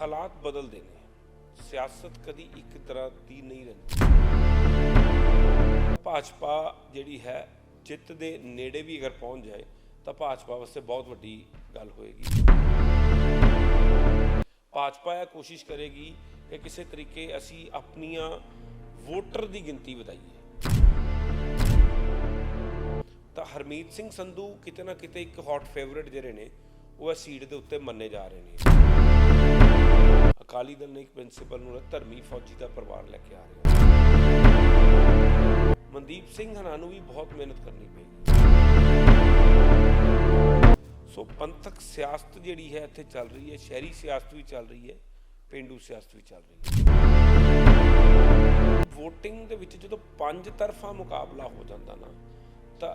ਹਾਲਾਤ ਬਦਲਦੇ ਨੇ। ਸਿਆਸਤ ਕਦੀ ਇੱਕ ਤਰ੍ਹਾਂ ਦੀ ਨਹੀਂ ਰਹਿੰਦੀ। ਭਾਜਪਾ ਜਿਹੜੀ ਹੈ, ਜਿੱਤ ਦੇ ਨੇੜੇ ਵੀ ਅਗਰ ਪਹੁੰਚ ਜਾਏ, ਤਾਂ ਭਾਜਪਾ ਵਾਸਤੇ ਬਹੁਤ ਵੱਡੀ ਗੱਲ ਹੋਏਗੀ। ਭਾਜਪਾ ਇਹ ਕੋਸ਼ਿਸ਼ ਕਰੇਗੀ ਕਿ ਕਿਸੇ ਤਰੀਕੇ ਅਸੀਂ ਆਪਣੀਆਂ ਵੋਟਰ ਦੀ ਗਿਣਤੀ ਵਧਾਈਏ। ਤਾਂ ਹਰਮੀਤ ਸਿੰਘ ਸੰਧੂ ਕਿਤੇ ਨਾ ਕਿਤੇ ਇੱਕ ਹੌਟ ਫੇਵਰਿਟ ਜਿਹੜੇ ਨੇ, ਉਹ ਇਸ ਸੀਟ ਦੇ ਉੱਤੇ ਮੰਨੇ ਜਾ ਰਹੇ ਨੇ। ਅਕਾਲੀ ਦਲ ਨੇ ਇੱਕ ਪ੍ਰਿੰਸੀਪਲ ਨੂੰ ਧਰਮੀ ਫੌਜੀ ਦਾ ਪਰਿਵਾਰ ਲੈ ਕੇ ਆ ਰਿਹਾ ਮਨਦੀਪ ਸਿੰਘ ਹਨਾ ਨੂੰ ਵੀ ਬਹੁਤ ਮਿਹਨਤ ਕਰਨੀ ਪਏਗੀ ਸੋ ਪੰਥਕ ਸਿਆਸਤ ਜਿਹੜੀ ਹੈ ਇੱਥੇ ਚੱਲ ਰਹੀ ਹੈ, ਸ਼ਹਿਰੀ ਸਿਆਸਤ ਵੀ ਚੱਲ ਰਹੀ ਹੈ, ਪਿੰਡੂ ਸਿਆਸਤ ਵੀ ਚੱਲ ਰਹੀ ਹੈ। VOTING ਦੇ ਵਿੱਚ ਜਦੋਂ ਪੰਜ ਤਰਫਾ ਮੁਕਾਬਲਾ ਹੋ ਜਾਂਦਾ ਨਾ, ਤਾਂ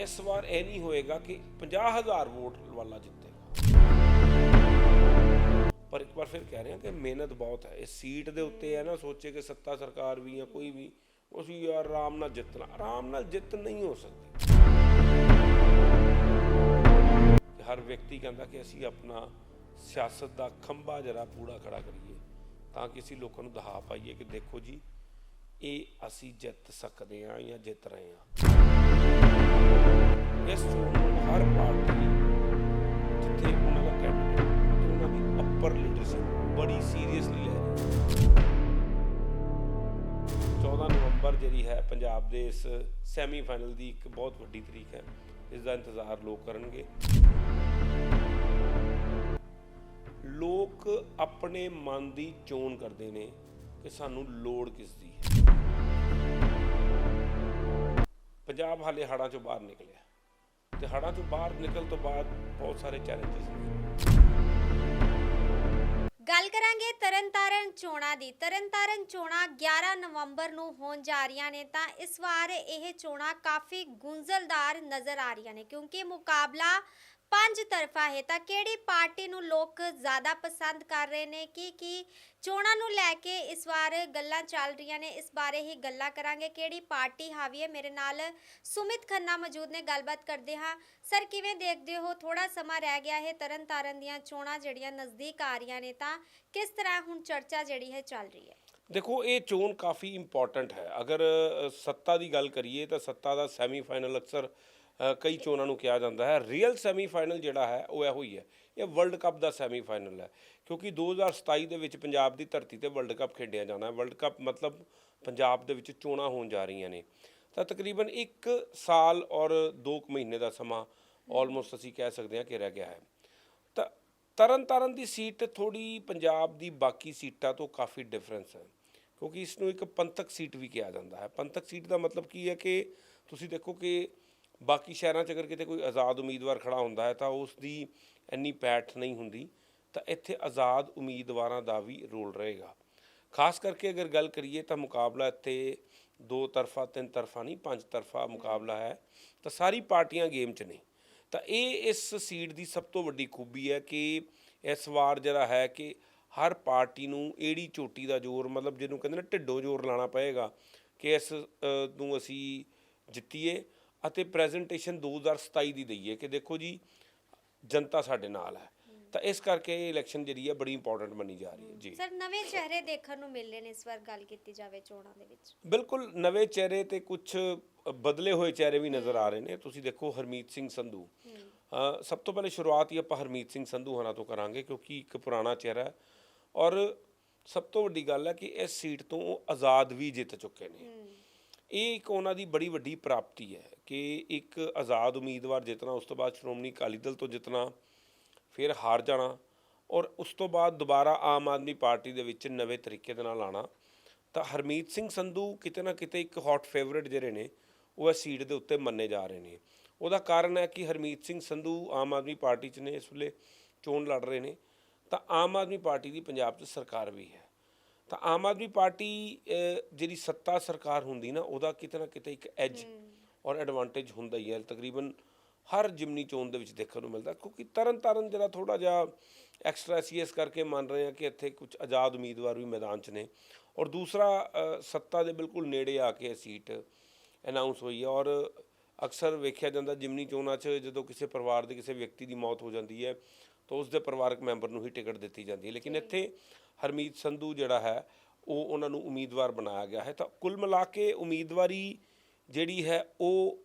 ਇਸ ਵਾਰ ਇਹ ਨਹੀਂ ਹੋਏਗਾ ਕਿ 50000 ਵੋਟ ਵਾਲਾ ਜਿੱਤੇ। ਪਰ ਇੱਕ ਵਾਰ ਫਿਰ ਕਹਿ ਰਹੇ ਹਾਂ ਕਿ ਮਿਹਨਤ ਬਹੁਤ ਹੈ। ਇਸ ਸੀਟ ਦੇ ਉੱਤੇ ਹੈ ਨਾ, ਸੋਚੇ ਕਿ ਸੱਤਾ ਸਰਕਾਰ ਵੀ ਜਾਂ ਕੋਈ ਵੀ ਅਸੀਂ ਯਾਰ ਆਰਾਮ ਨਾਲ ਜਿੱਤਣਾ। ਆਰਾਮ ਨਾਲ ਜਿੱਤ ਨਹੀਂ ਹੋ ਸਕਦੀ। ਹਰ ਵਿਅਕਤੀ ਕਹਿੰਦਾ ਕਿ ਅਸੀਂ ਆਪਣਾ ਸਿਆਸਤ ਦਾ ਖੰਭਾ ਜਰਾ ਪੂੜਾ ਖੜਾ ਕਰੀਏ, ਤਾਂ ਕਿ ਅਸੀਂ ਲੋਕਾਂ ਨੂੰ ਦਿਖਾ ਪਾਈਏ ਕਿ ਦੇਖੋ ਜੀ, ਇਹ ਅਸੀਂ ਜਿੱਤ ਸਕਦੇ ਹਾਂ ਜਾਂ ਜਿੱਤ ਰਹੇ ਹਾਂ। ਇਸ ਚੋਣ ਹਰ ਪਾਰਟੀ ਜਿੱਥੇ ਉਹਨਾਂ ਦਾ ਕੈਂਡੀਡੇਟ ਤੇ ਲੀਡਰਸ਼ਿਪ ਬੜੀ ਸੀਰੀਅਸਲੀ ਲੈ ਰਹੀ ਹੈ 14 ਨਵੰਬਰ ਜਿਹੜੀ ਹੈ ਪੰਜਾਬ ਦੇ ਇਸ ਸੈਮੀਫਾਈਨਲ ਦੀ ਇੱਕ ਬਹੁਤ ਵੱਡੀ ਤਰੀਕ ਹੈ ਇਸ ਦਾ ਇੰਤਜ਼ਾਰ ਲੋਕ ਕਰਨਗੇ ਲੋਕ ਆਪਣੇ ਮਨ ਦੀ ਚੋਣ ਕਰਦੇ ਨੇ ਕਿ ਸਾਨੂੰ ਲੋੜ ਕਿਸ ਦੀ ਹੈ ਪੰਜਾਬ ਹਾਲੇ ਹੜਾਂ ਚੋਂ ਬਾਹਰ ਨਿਕਲਿਆ ਤੇ ਹੜਾਂ ਚੋਂ ਬਾਹਰ ਨਿਕਲ ਤੋਂ ਬਾਅਦ ਬਹੁਤ ਸਾਰੇ ਚੈਲੰਜਸ ਨੇ ਗੱਲ ਕਰਾਂਗੇ ਤਰਨਤਾਰਨ ਚੋਣਾਂ ਦੀ। ਤਰਨਤਾਰਨ ਚੋਣਾਂ 11 ਨਵੰਬਰ ਨੂੰ ਹੋਣ ਜਾ ਰਹੀਆਂ ਨੇ ਤਾਂ ਇਸ ਵਾਰ ਇਹ ਚੋਣਾਂ ਕਾਫੀ ਗੁੰਝਲਦਾਰ ਨਜ਼ਰ ਆ ਰਹੀਆਂ ਨੇ ਕਿਉਂਕਿ ਮੁਕਾਬਲਾ ਪੰਜ ਤਰਫਾ ਹੈ ਤਾਂ ਕਿਹੜੀ ਪਾਰਟੀ ਨੂੰ ਲੋਕ ਜ਼ਿਆਦਾ ਪਸੰਦ ਕਰ ਰਹੇ ਨੇ? ਕੀ ਕੀ ਚੋਣਾਂ ਨੂੰ ਲੈ ਕੇ ਇਸ ਵਾਰ ਗੱਲਾਂ ਚੱਲ ਰਹੀਆਂ ਨੇ? ਇਸ ਬਾਰੇ ਹੀ ਗੱਲਾਂ ਕਰਾਂਗੇ। ਕਿਹੜੀ ਪਾਰਟੀ ਹਾਵੀ ਹੈ? ਮੇਰੇ ਨਾਲ ਸੁਮਿਤ ਖੰਨਾ ਮੌਜੂਦ ਨੇ। ਗੱਲਬਾਤ ਕਰਦੇ ਹਾਂ। ਸਰ, ਕਿਵੇਂ ਦੇਖਦੇ ਹੋ? ਥੋੜਾ ਸਮਾਂ ਰਹਿ ਗਿਆ ਹੈ। ਤਰਨਤਾਰਨ ਦੀਆਂ ਚੋਣਾਂ ਜਿਹੜੀਆਂ ਨਜ਼ਦੀਕ ਆ ਰਹੀਆਂ ਨੇ ਤਾਂ ਕਿਸ ਤਰ੍ਹਾਂ ਹੁਣ ਚਰਚਾ ਜਿਹੜੀ ਹੈ ਚੱਲ ਰਹੀ ਹੈ? ਦੇਖੋ, ਇਹ ਚੋਣ ਕਾਫੀ ਇੰਪੋਰਟੈਂਟ ਹੈ। ਅਗਰ ਸੱਤਾ ਦੀ ਗੱਲ ਕਰੀਏ ਤਾਂ ਸੱਤਾ ਦਾ ਸੈਮੀਫਾਈਨਲ ਅਕਸਰ ਕਈ ਚੋਣਾਂ ਨੂੰ ਕਿਹਾ ਜਾਂਦਾ ਹੈ। ਰੀਅਲ ਸੈਮੀਫਾਈਨਲ ਜਿਹੜਾ ਹੈ, ਉਹ ਇਹੋ ਹੀ ਹੈ। ਇਹ ਵਰਲਡ ਕੱਪ ਦਾ ਸੈਮੀਫਾਈਨਲ ਹੈ। ਕਿਉਂਕਿ 2027 ਦੇ ਵਿੱਚ ਪੰਜਾਬ ਦੀ ਧਰਤੀ ਤੇ ਵਰਲਡ ਕੱਪ ਖੇਡਿਆ ਜਾਣਾ ਹੈ। ਵਰਲਡ ਕੱਪ ਮਤਲਬ ਪੰਜਾਬ ਦੇ ਵਿੱਚ ਚੋਣਾਂ ਹੋਣ ਜਾ ਰਹੀਆਂ ਨੇ। ਤਾਂ ਤਕਰੀਬਨ 1 ਸਾਲ ਔਰ 2 ਮਹੀਨੇ ਦਾ ਸਮਾਂ ਆਲਮੋਸਟ ਅਸੀਂ ਕਹਿ ਸਕਦੇ ਹਾਂ ਕਿ ਰਹਿ ਗਿਆ ਹੈ। ਤਾਂ ਤਰਨ ਤਾਰਨ ਦੀ ਸੀਟ ਥੋੜੀ ਪੰਜਾਬ ਦੀ ਬਾਕੀ ਸੀਟਾਂ ਤੋਂ ਕਾਫੀ ਡਿਫਰੈਂਸ ਹੈ। ਕਿਉਂਕਿ ਇਸ ਨੂੰ ਇੱਕ ਪੰਥਕ ਸੀਟ ਵੀ ਕਿਹਾ ਜਾਂਦਾ ਹੈ। ਪੰਥਕ ਸੀਟ ਦਾ ਮਤਲਬ ਕੀ ਹੈ ਕਿ ਤੁਸੀਂ ਦੇਖੋ ਕਿ ਬਾਕੀ ਸ਼ਹਿਰਾਂ 'ਚ ਅਗਰ ਕਿਤੇ ਕੋਈ ਆਜ਼ਾਦ ਉਮੀਦਵਾਰ ਖੜਾ ਹੁੰਦਾ ਹੈ ਤਾਂ ਉਸ ਦੀ ਇੰਨੀ ਪੈਠ ਨਹੀਂ ਹੁੰਦੀ, ਤਾਂ ਇੱਥੇ ਆਜ਼ਾਦ ਉਮੀਦਵਾਰਾਂ ਦਾ ਵੀ ਰੋਲ ਰਹੇਗਾ। ਖਾਸ ਕਰਕੇ ਅਗਰ ਗੱਲ ਕਰੀਏ ਤਾਂ ਮੁਕਾਬਲਾ ਇੱਥੇ ਦੋ ਤਰਫਾ, ਤਿੰਨ ਤਰਫਾ ਨਹੀਂ, ਪੰਜ ਤਰਫਾ ਮੁਕਾਬਲਾ ਹੈ, ਤਾਂ ਸਾਰੀ ਪਾਰਟੀਆਂ ਗੇਮ 'ਚ ਨੇ। ਤਾਂ ਇਹ ਇਸ ਸੀਟ ਦੀ ਸਭ ਤੋਂ ਵੱਡੀ ਖੂਬੀ ਹੈ ਕਿ ਇਸ ਵਾਰ ਜਿਹੜਾ ਹੈ ਕਿ ਹਰ ਪਾਰਟੀ ਨੂੰ ਏੜੀ ਚੋਟੀ ਦਾ ਜ਼ੋਰ, ਮਤਲਬ ਜਿਹਨੂੰ ਕਹਿੰਦੇ ਨੇ ਢਿੱਡੋਂ ਜ਼ੋਰ ਲਾਣਾ ਪਏਗਾ ਕਿ ਇਸ ਨੂੰ ਅਸੀਂ ਜਿੱਤੀਏ। ਅਤੇ ਪ੍ਰੈਜੈਂਟੇਸ਼ਨ 2027 ਦੀ ਦਈਏ ਕਿ ਦੇਖੋ ਜੀ ਜਨਤਾ ਸਾਡੇ ਨਾਲ ਹੈ। ਤਾਂ ਇਸ ਕਰਕੇ ਇਹ ਇਲੈਕਸ਼ਨ ਜਿਹੜੀ ਹੈ ਬੜੀ ਇੰਪੋਰਟੈਂਟ ਮੰਨੀ ਜਾ ਰਹੀ ਹੈ। ਜੀ। ਸਰ ਨਵੇਂ ਚਿਹਰੇ ਦੇਖਣ ਨੂੰ ਮਿਲ ਰਹੇ ਨੇ ਇਸ ਵਾਰ ਗੱਲ ਕੀਤੀ ਜਾਵੇ ਚੋਣਾਂ ਦੇ ਵਿੱਚ। ਬਿਲਕੁਲ ਨਵੇਂ ਚਿਹਰੇ ਤੇ ਕੁਝ ਬਦਲੇ ਹੋਏ ਚਿਹਰੇ ਵੀ ਨਜ਼ਰ ਆ ਰਹੇ ਨੇ। ਤੁਸੀਂ ਦੇਖੋ ਹਰਮੀਤ ਸਿੰਘ ਸੰਧੂ। ਸਭ ਤੋਂ ਪਹਿਲੇ ਸ਼ੁਰੂਆਤ ਹੀ ਆਪਾਂ ਹਰਮੀਤ ਸਿੰਘ ਸੰਧੂ ਹਰਾਂ ਤੋਂ ਕਰਾਂਗੇ ਕਿਉਂਕਿ ਇੱਕ ਪੁਰਾਣਾ ਚਿਹਰਾ ਹੈ। ਔਰ ਸਭ ਤੋਂ ਵੱਡੀ ਗੱਲ ਹੈ ਕਿ ਇਸ ਸੀਟ ਤੋਂ ਉਹ ਆਜ਼ਾਦ ਵੀ ਜਿੱਤ ਚੁੱਕੇ ਨੇ। ਇਹ ਇੱਕ ਉਹਨਾਂ ਦੀ ਬੜੀ ਵੱਡੀ ਪ੍ਰਾਪਤੀ ਹੈ। ਕਿ ਇੱਕ ਆਜ਼ਾਦ ਉਮੀਦਵਾਰ ਜਿੱਤਣਾ ਉਸ ਤੋਂ ਬਾਅਦ ਸ਼੍ਰੋਮਣੀ ਅਕਾਲੀ ਦਲ ਤੋਂ ਜਿੱਤਣਾ ਫਿਰ ਹਾਰ ਜਾਣਾ ਔਰ ਉਸ ਤੋਂ ਬਾਅਦ ਦੁਬਾਰਾ ਆਮ ਆਦਮੀ ਪਾਰਟੀ ਦੇ ਵਿੱਚ ਨਵੇਂ ਤਰੀਕੇ ਦੇ ਨਾਲ ਆਣਾ ਤਾਂ ਹਰਮੀਤ ਸਿੰਘ ਸੰਧੂ ਕਿਤੇ ਨਾ ਕਿਤੇ ਇੱਕ ਹੌਟ ਫੇਵਰਿਟ ਜਿਹੜੇ ਨੇ, ਉਹ ਇਸ ਸੀਟ ਦੇ ਉੱਤੇ ਮੰਨੇ ਜਾ ਰਹੇ ਨੇ। ਉਹਦਾ ਕਾਰਨ ਹੈ ਕਿ ਹਰਮੀਤ ਸਿੰਘ ਸੰਧੂ ਆਮ ਆਦਮੀ ਪਾਰਟੀ 'ਚ ਨੇ, ਇਸ ਵੇਲੇ ਚੋਣ ਲੜ ਰਹੇ ਨੇ, ਤਾਂ ਆਮ ਆਦਮੀ ਪਾਰਟੀ ਦੀ ਪੰਜਾਬ 'ਚ ਸਰਕਾਰ ਵੀ ਹੈ। ਤਾਂ ਆਮ ਆਦਮੀ ਪਾਰਟੀ ਜਿਹੜੀ ਸੱਤਾ ਸਰਕਾਰ ਹੁੰਦੀ ਨਾ, ਉਹਦਾ ਕਿਤੇ ਨਾ ਕਿਤੇ ਇੱਕ ਐਜ ਔਰ ਐਡਵਾਂਟੇਜ ਹੁੰਦਾ ਹੀ ਹੈ। ਤਕਰੀਬਨ ਹਰ ਜਿਮਨੀ ਚੋਣ ਦੇ ਵਿੱਚ ਦੇਖਣ ਨੂੰ ਮਿਲਦਾ, ਕਿਉਂਕਿ ਤਰਨ ਤਾਰਨ ਜਿਹੜਾ ਥੋੜਾ ਜਿਹਾ ਐਕਸਟਰਾ ਸੀਐਸ ਕਰਕੇ ਮੰਨ ਰਹੇ ਆ ਕਿ ਇੱਥੇ ਕੁਝ ਆਜ਼ਾਦ ਉਮੀਦਵਾਰ ਵੀ ਮੈਦਾਨ 'ਚ ਨੇ। ਔਰ ਦੂਸਰਾ ਸੱਤਾ ਦੇ ਬਿਲਕੁਲ ਨੇੜੇ ਆ ਕੇ ਇਹ ਸੀਟ ਅਨਾਉਂਸ ਹੋਈ ਹੈ। ਔਰ ਅਕਸਰ ਵੇਖਿਆ ਜਾਂਦਾ ਜਿਮਨੀ ਚੋਣਾਂ 'ਚ ਜਦੋਂ ਕਿਸੇ ਪਰਿਵਾਰ ਦੇ ਕਿਸੇ ਵਿਅਕਤੀ ਦੀ ਮੌਤ ਹੋ ਜਾਂਦੀ ਹੈ, ਤਾਂ ਉਸ ਦੇ ਪਰਿਵਾਰਕ ਮੈਂਬਰ ਨੂੰ ਹੀ ਟਿਕਟ ਦਿੱਤੀ ਜਾਂਦੀ ਹੈ। ਲੇਕਿਨ ਇੱਥੇ ਹਰਮੀਤ ਸੰਧੂ ਜਿਹੜਾ ਹੈ, ਉਹ ਉਹਨਾਂ ਨੂੰ ਉਮੀਦਵਾਰ ਬਣਾਇਆ ਗਿਆ ਹੈ। ਤਾਂ ਕੁੱਲ ਮਿਲਾ ਕੇ ਉਮੀਦਵਾਰੀ ਜਿਹੜੀ ਹੈ ਉਹ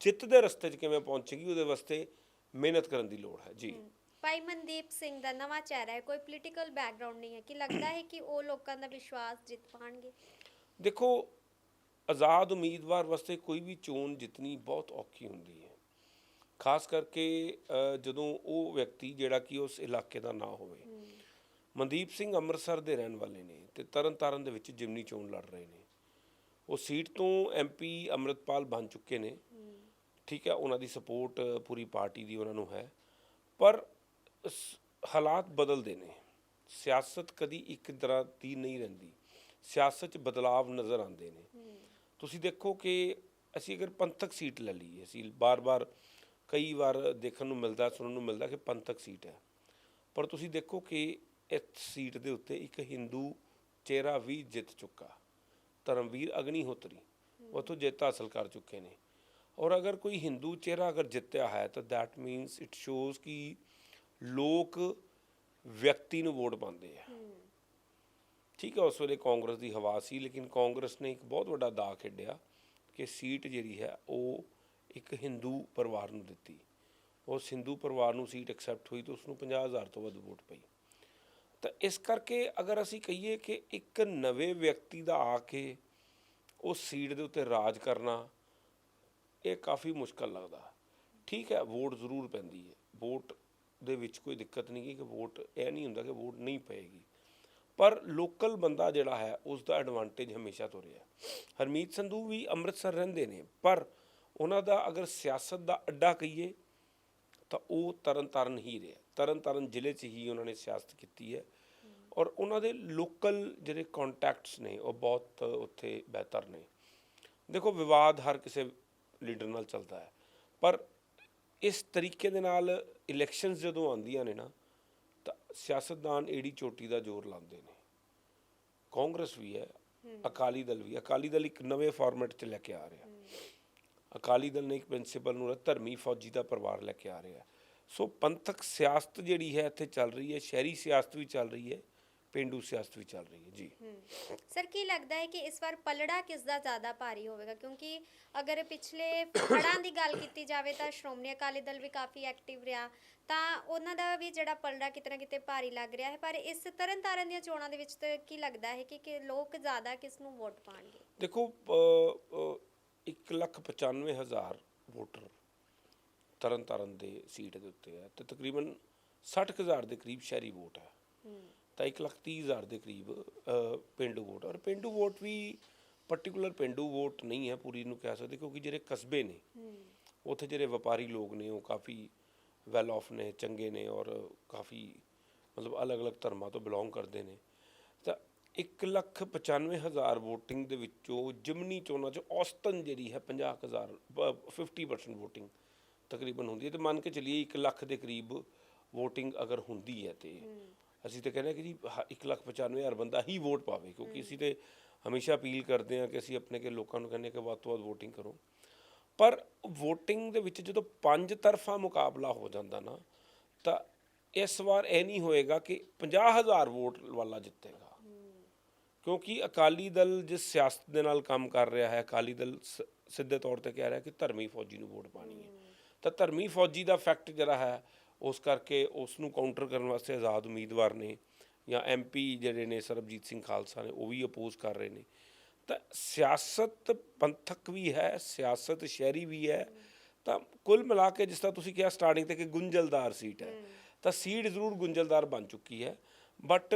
ਜਿੱਤ ਦੇ ਰਸਤੇ 'ਚ ਕਿਵੇਂ ਪਹੁੰਚੇਗੀ ਉਹਦੇ ਵਾਸਤੇ ਮਿਹਨਤ ਕਰਨ ਦੀ ਲੋੜ ਹੈ। ਜੀ। ਭਾਈ ਮਨਦੀਪ ਸਿੰਘ ਦਾ ਨਵਾਂ ਚਿਹਰਾ ਹੈ ਕੋਈ ਪੋਲੀਟੀਕਲ ਬੈਕਗ੍ਰਾਉਂਡ ਨਹੀਂ ਹੈ। ਕਿ ਲੱਗਦਾ ਹੈ ਕਿ ਉਹ ਲੋਕਾਂ ਦਾ ਵਿਸ਼ਵਾਸ ਜਿੱਤ ਪਾਣਗੇ? ਦੇਖੋ ਆਜ਼ਾਦ ਉਮੀਦਵਾਰ ਵਾਸਤੇ ਕੋਈ ਵੀ ਚੋਣ ਜਿੱਤਣੀ ਬਹੁਤ ਔਖੀ ਹੁੰਦੀ ਹੈ। ਖਾਸ ਕਰਕੇ ਜਦੋਂ ਉਹ ਵਿਅਕਤੀ ਜਿਹੜਾ ਕਿ ਉਸ ਇਲਾਕੇ ਦਾ ਨਾ ਹੋਵੇ। ਮਨਦੀਪ ਸਿੰਘ ਅੰਮ੍ਰਿਤਸਰ ਦੇ ਰਹਿਣ ਵਾਲੇ ਨੇ ਤੇ ਤਰਨਤਾਰਨ ਦੇ ਵਿੱਚ ਜਿਮਨੀ ਚੋਣ ਲੜ ਰਹੇ ਨੇ। ਉਹ ਸੀਟ ਤੋਂ ਐਮਪੀ ਅੰਮ੍ਰਿਤਪਾਲ ਬਣ ਚੁੱਕੇ ਨੇ। ਠੀਕ ਹੈ, ਉਹਨਾਂ ਦੀ ਸਪੋਰਟ ਪੂਰੀ ਪਾਰਟੀ ਦੀ ਉਹਨਾਂ ਨੂੰ ਹੈ। ਪਰ ਸ- ਹਾਲਾਤ ਬਦਲਦੇ ਨੇ। ਸਿਆਸਤ ਕਦੀ ਇੱਕ ਤਰ੍ਹਾਂ ਦੀ ਨਹੀਂ ਰਹਿੰਦੀ। ਸਿਆਸਤ 'ਚ ਬਦਲਾਵ ਨਜ਼ਰ ਆਉਂਦੇ ਨੇ। ਤੁਸੀਂ ਦੇਖੋ ਕਿ ਅਸੀਂ ਅਗਰ ਪੰਥਕ ਸੀਟ ਲੈ ਲਈਏ, ਅਸੀਂ ਬਾਰ-ਬਾਰ ਕਈ ਵਾਰ ਦੇਖਣ ਨੂੰ ਮਿਲਦਾ, ਸੁਣਨ ਨੂੰ ਮਿਲਦਾ ਕਿ ਪੰਥਕ ਸੀਟ ਹੈ। ਪਰ ਤੁਸੀਂ ਦੇਖੋ ਕਿ ਇਸ ਸੀਟ ਦੇ ਉੱਤੇ ਇੱਕ ਹਿੰਦੂ ਚਿਹਰਾ ਵੀ ਜਿੱਤ ਚੁੱਕਾ। ਧਰਮਵੀਰ ਅਗਨੀਹੋਤਰੀ ਉਥੋਂ ਜਿੱਤ ਹਾਸਲ ਕਰ ਚੁੱਕੇ ਨੇ। ਔਰ ਅਗਰ ਕੋਈ ਹਿੰਦੂ ਚਿਹਰਾ ਅਗਰ ਜਿੱਤਿਆ ਹੈ ਤਾਂ ਦੈਟ ਮੀਨਸ ਇਟ ਸ਼ੋਜ਼ ਕਿ ਲੋਕ ਵਿਅਕਤੀ ਨੂੰ ਵੋਟ ਪਾਉਂਦੇ ਆ। ਠੀਕ ਹੈ, ਉਸ ਵੇਲੇ ਕਾਂਗਰਸ ਦੀ ਹਵਾ ਸੀ, ਲੇਕਿਨ ਕਾਂਗਰਸ ਨੇ ਇੱਕ ਬਹੁਤ ਵੱਡਾ ਦਾਅ ਖੇਡਿਆ ਕਿ ਸੀਟ ਜਿਹੜੀ ਹੈ ਉਹ ਇੱਕ ਹਿੰਦੂ ਪਰਿਵਾਰ ਨੂੰ ਦਿੱਤੀ। ਉਸ ਹਿੰਦੂ ਪਰਿਵਾਰ ਨੂੰ ਸੀਟ ਐਕਸੈਪਟ ਹੋਈ ਤਾਂ ਉਸ ਨੂੰ 50000 ਤੋਂ ਵੱਧ ਵੋਟ ਪਈ। ਤਾਂ ਇਸ ਕਰਕੇ ਅਗਰ ਅਸੀਂ ਕਹੀਏ ਕਿ ਇੱਕ ਨਵੇਂ ਵਿਅਕਤੀ ਦਾ ਆ ਕੇ ਉਹ ਸੀਟ ਦੇ ਉੱਤੇ ਰਾਜ ਕਰਨਾ, ਇਹ ਕਾਫੀ ਮੁਸ਼ਕਲ ਲੱਗਦਾ। ਠੀਕ ਹੈ ਵੋਟ ਜ਼ਰੂਰ ਪੈਂਦੀ ਹੈ। ਵੋਟ ਦੇ ਵਿੱਚ ਕੋਈ ਦਿੱਕਤ ਨਹੀਂ ਕਿ ਵੋਟ ਇਹ ਨਹੀਂ ਹੁੰਦਾ ਕਿ ਵੋਟ ਨਹੀਂ ਪਏਗੀ। ਪਰ ਲੋਕਲ ਬੰਦਾ ਜਿਹੜਾ ਹੈ ਉਸ ਦਾ ਐਡਵਾਂਟੇਜ ਹਮੇਸ਼ਾ ਤੋਂ ਰਿਹਾ। ਹਰਮੀਤ ਸੰਧੂ ਵੀ ਅੰਮ੍ਰਿਤਸਰ ਰਹਿੰਦੇ ਨੇ, ਪਰ ਉਹਨਾਂ ਦਾ ਅਗਰ ਸਿਆਸਤ ਦਾ ਅੱਡਾ ਕਹੀਏ ਤਾਂ ਉਹ ਤਰਨਤਾਰਨ ਹੀ ਰਿਹਾ। ਤਰਨਤਾਰਨ ਜ਼ਿਲ੍ਹੇ 'ਚ ਹੀ ਉਹਨਾਂ ਨੇ ਸਿਆਸਤ ਕੀਤੀ ਹੈ। ਔਰ ਉਹਨਾਂ ਦੇ ਲੋਕਲ ਜਿਹੜੇ ਕੰਟੈਕਟਸ ਨੇ ਉਹ ਬਹੁਤ ਉੱਥੇ ਬਿਹਤਰ ਨੇ। ਦੇਖੋ ਵਿਵਾਦ ਹਰ ਕਿਸੇ ਲੀਡਰ ਨਾਲ ਚੱਲਦਾ ਹੈ। ਪਰ ਇਸ ਤਰੀਕੇ ਦੇ ਨਾਲ ਇਲੈਕਸ਼ਨਸ ਜਦੋਂ ਆਉਂਦੀਆਂ ਨੇ ਨਾ ਤਾਂ ਸਿਆਸਤਦਾਨ ਏੜੀ ਚੋਟੀ ਦਾ ਜ਼ੋਰ ਲਾਉਂਦੇ ਨੇ। ਕਾਂਗਰਸ ਵੀ ਹੈ ਅਕਾਲੀ ਦਲ ਵੀ ਅਕਾਲੀ ਦਲ ਇੱਕ ਨਵੇਂ ਫਾਰਮੈਟ 'ਚ ਲੈ ਕੇ ਆ ਰਿਹਾ। ਅਕਾਲੀ ਦਲ ਨੇ ਇੱਕ ਪ੍ਰਿੰਸੀਪਲ ਨੂੰ ਧਰਮੀ ਫੌਜੀ ਦਾ ਪਰਿਵਾਰ ਲੈ ਕੇ ਆ ਰਿਹਾ ਸੋ ਪੰਥਕ ਸਿਆਸਤ ਜਿਹੜੀ ਹੈ ਇੱਥੇ ਚੱਲ ਰਹੀ ਹੈ ਸ਼ਹਿਰੀ ਸਿਆਸਤ ਵੀ ਚੱਲ ਰਹੀ ਹੈ ਪਿੰਡੂ ਸਿਆਸਤ ਵੀ ਚੱਲ ਰਹੀ ਹੈ। ਜੀ। ਸਰ ਕੀ ਲੱਗਦਾ ਹੈ ਕਿ ਇਸ ਵਾਰ ਪਲੜਾ ਕਿਸ ਦਾ ਜ਼ਿਆਦਾ ਭਾਰੀ ਹੋਵੇਗਾ? ਕਿਉਂਕਿ ਅਗਰ ਪਿਛਲੇ ਹੜ੍ਹਾਂ ਦੀ ਗੱਲ ਕੀਤੀ ਜਾਵੇ ਤਾਂ ਸ਼੍ਰੋਮਣੀ ਅਕਾਲੀ ਦਲ ਵੀ ਕਾਫੀ ਐਕਟਿਵ ਰਿਹਾ। ਤਾਂ ਉਹਨਾਂ ਦਾ ਵੀ ਜਿਹੜਾ ਪਲੜਾ ਕਿਤਨਾ ਕਿਤੇ ਭਾਰੀ ਲੱਗ ਰਿਹਾ ਹੈ। ਪਰ ਇਸ ਤਰਨਤਾਰਨ ਦੀਆਂ ਚੋਣਾਂ ਦੇ ਵਿੱਚ ਤਾਂ ਕੀ ਲੱਗਦਾ ਹੈ ਕਿ ਕਿ ਲੋਕ ਜ਼ਿਆਦਾ ਕਿਸ ਨੂੰ ਵੋਟ ਪਾਣਗੇ ਦੇਖੋ ਅ, ਅ, ਇੱਕ ਲੱਖ ਪਚਾਨਵੇਂ ਹਜ਼ਾਰ ਵੋਟਰ ਤਰਨਤਾਰਨ ਦੇ ਸੀਟ ਦੇ ਉੱਤੇ ਹੈ ਤੇ ਤਕਰੀਬਨ 60 ਕੁ ਹਜ਼ਾਰ ਦੇ ਕਰੀਬ ਸ਼ਹਿਰੀ ਵੋਟ ਹੈ। ਤਾਂ ਇੱਕ ਲੱਖ ਤੀਹ ਹਜ਼ਾਰ ਦੇ ਕਰੀਬ ਪਿੰਡੂ ਵੋਟ। ਔਰ ਪਿੰਡੂ ਵੋਟ ਵੀ ਪਾਰਟਿਕੂਲਰ ਪਿੰਡੂ ਵੋਟ ਨਹੀਂ ਹੈ ਪੂਰੀ ਨੂੰ ਕਹਿ ਸਕਦੇ ਕਿਉਂਕਿ ਜਿਹੜੇ ਕਸਬੇ ਨੇ ਉੱਥੇ ਜਿਹੜੇ ਵਪਾਰੀ ਲੋਕ ਨੇ ਉਹ ਕਾਫੀ ਵੈਲ ਆਫ ਨੇ ਚੰਗੇ ਨੇ ਔਰ ਕਾਫੀ ਮਤਲਬ ਅਲੱਗ-ਅਲੱਗ ਧਰਮਾਂ ਤੋਂ ਬਿਲੋਂਗ ਕਰਦੇ ਨੇ। 1 ਲੱਖ 95 ਹਜ਼ਾਰ VOTING ਦੇ ਵਿੱਚੋਂ ਜਿਮਨੀ ਚੋਣਾਂ 'ਚ ਔਸਤਨ ਜਿਹੜੀ ਹੈ 50 ਹਜ਼ਾਰ ਬ- 50% VOTING ਤਕਰੀਬਨ ਹੁੰਦੀ ਹੈ ਤੇ ਮੰਨ ਕੇ ਚੱਲੀਏ 1 ਲੱਖ ਦੇ ਕਰੀਬ VOTING ਅਗਰ ਹੁੰਦੀ ਹੈ ਤੇ ਅਸੀਂ ਤਾਂ ਕਹਿੰਦੇ ਕਿ ਜੀ 1 ਲੱਖ 95 ਹਜ਼ਾਰ ਬੰਦਾ ਹੀ ਵੋਟ ਪਾਵੇ ਕਿਉਂਕਿ ਅਸੀਂ ਤੇ ਹਮੇਸ਼ਾ ਅਪੀਲ ਕਰਦੇ ਹਾਂ ਕਿ ਅਸੀਂ ਆਪਣੇ ਕੇ ਲੋਕਾਂ ਨੂੰ ਕਹਿੰਦੇ ਕਿ ਵੱਧ ਤੋਂ ਵੱਧ VOTING ਕਰੋ। ਪਰ VOTING ਦੇ ਵਿੱਚ ਜਦੋਂ ਪੰਜ ਤਰਫਾ ਮੁਕਾਬਲਾ ਹੋ ਜਾਂਦਾ ਨਾ ਤਾਂ ਇਸ ਵਾਰ ਇਹ ਨਹੀਂ ਹੋਏਗਾ ਕਿ 50000 ਵੋਟ ਵਾਲਾ ਜਿੱਤੇਗਾ। ਕਿਉਂਕਿ ਅਕਾਲੀ ਦਲ ਜਿਸ ਸਿਆਸਤ ਦੇ ਨਾਲ ਕੰਮ ਕਰ ਰਿਹਾ ਹੈ ਅਕਾਲੀ ਦਲ ਸ- ਸਿੱਧੇ ਤੌਰ ਤੇ ਕਹਿ ਰਿਹਾ ਕਿ ਧਰਮੀ ਫੌਜੀ ਨੂੰ ਵੋਟ ਪਾਣੀ ਹੈ। ਤਾਂ ਧਰਮੀ ਫੌਜੀ ਦਾ ਫੈਕਟ ਜਿਹੜਾ ਹੈ ਉਸ ਕਰਕੇ ਉਸ ਨੂੰ ਕਾਊਂਟਰ ਕਰਨ ਵਾਸਤੇ ਆਜ਼ਾਦ ਉਮੀਦਵਾਰ ਨੇ ਜਾਂ ਐਮਪੀ ਜਿਹੜੇ ਨੇ ਸਰਬਜੀਤ ਸਿੰਘ ਖਾਲਸਾ ਨੇ ਉਹ ਵੀ ਅਪੋਜ਼ ਕਰ ਰਹੇ ਨੇ। ਤਾਂ ਸਿਆਸਤ ਪੰਥਕ ਵੀ ਹੈ ਸਿਆਸਤ ਸ਼ਹਿਰੀ ਵੀ ਹੈ। ਤਾਂ ਕੁੱਲ ਮਿਲਾ ਕੇ ਜਿਸ ਤਰ੍ਹਾਂ ਤੁਸੀਂ ਕਿਹਾ ਸਟਾਰਟਿੰਗ ਤੇ ਕਿ ਗੁੰਝਲਦਾਰ ਸੀਟ ਹੈ। ਤਾਂ ਸੀਟ ਜ਼ਰੂਰ ਗੁੰਝਲਦਾਰ ਬਣ ਚੁੱਕੀ ਹੈ। ਬਟ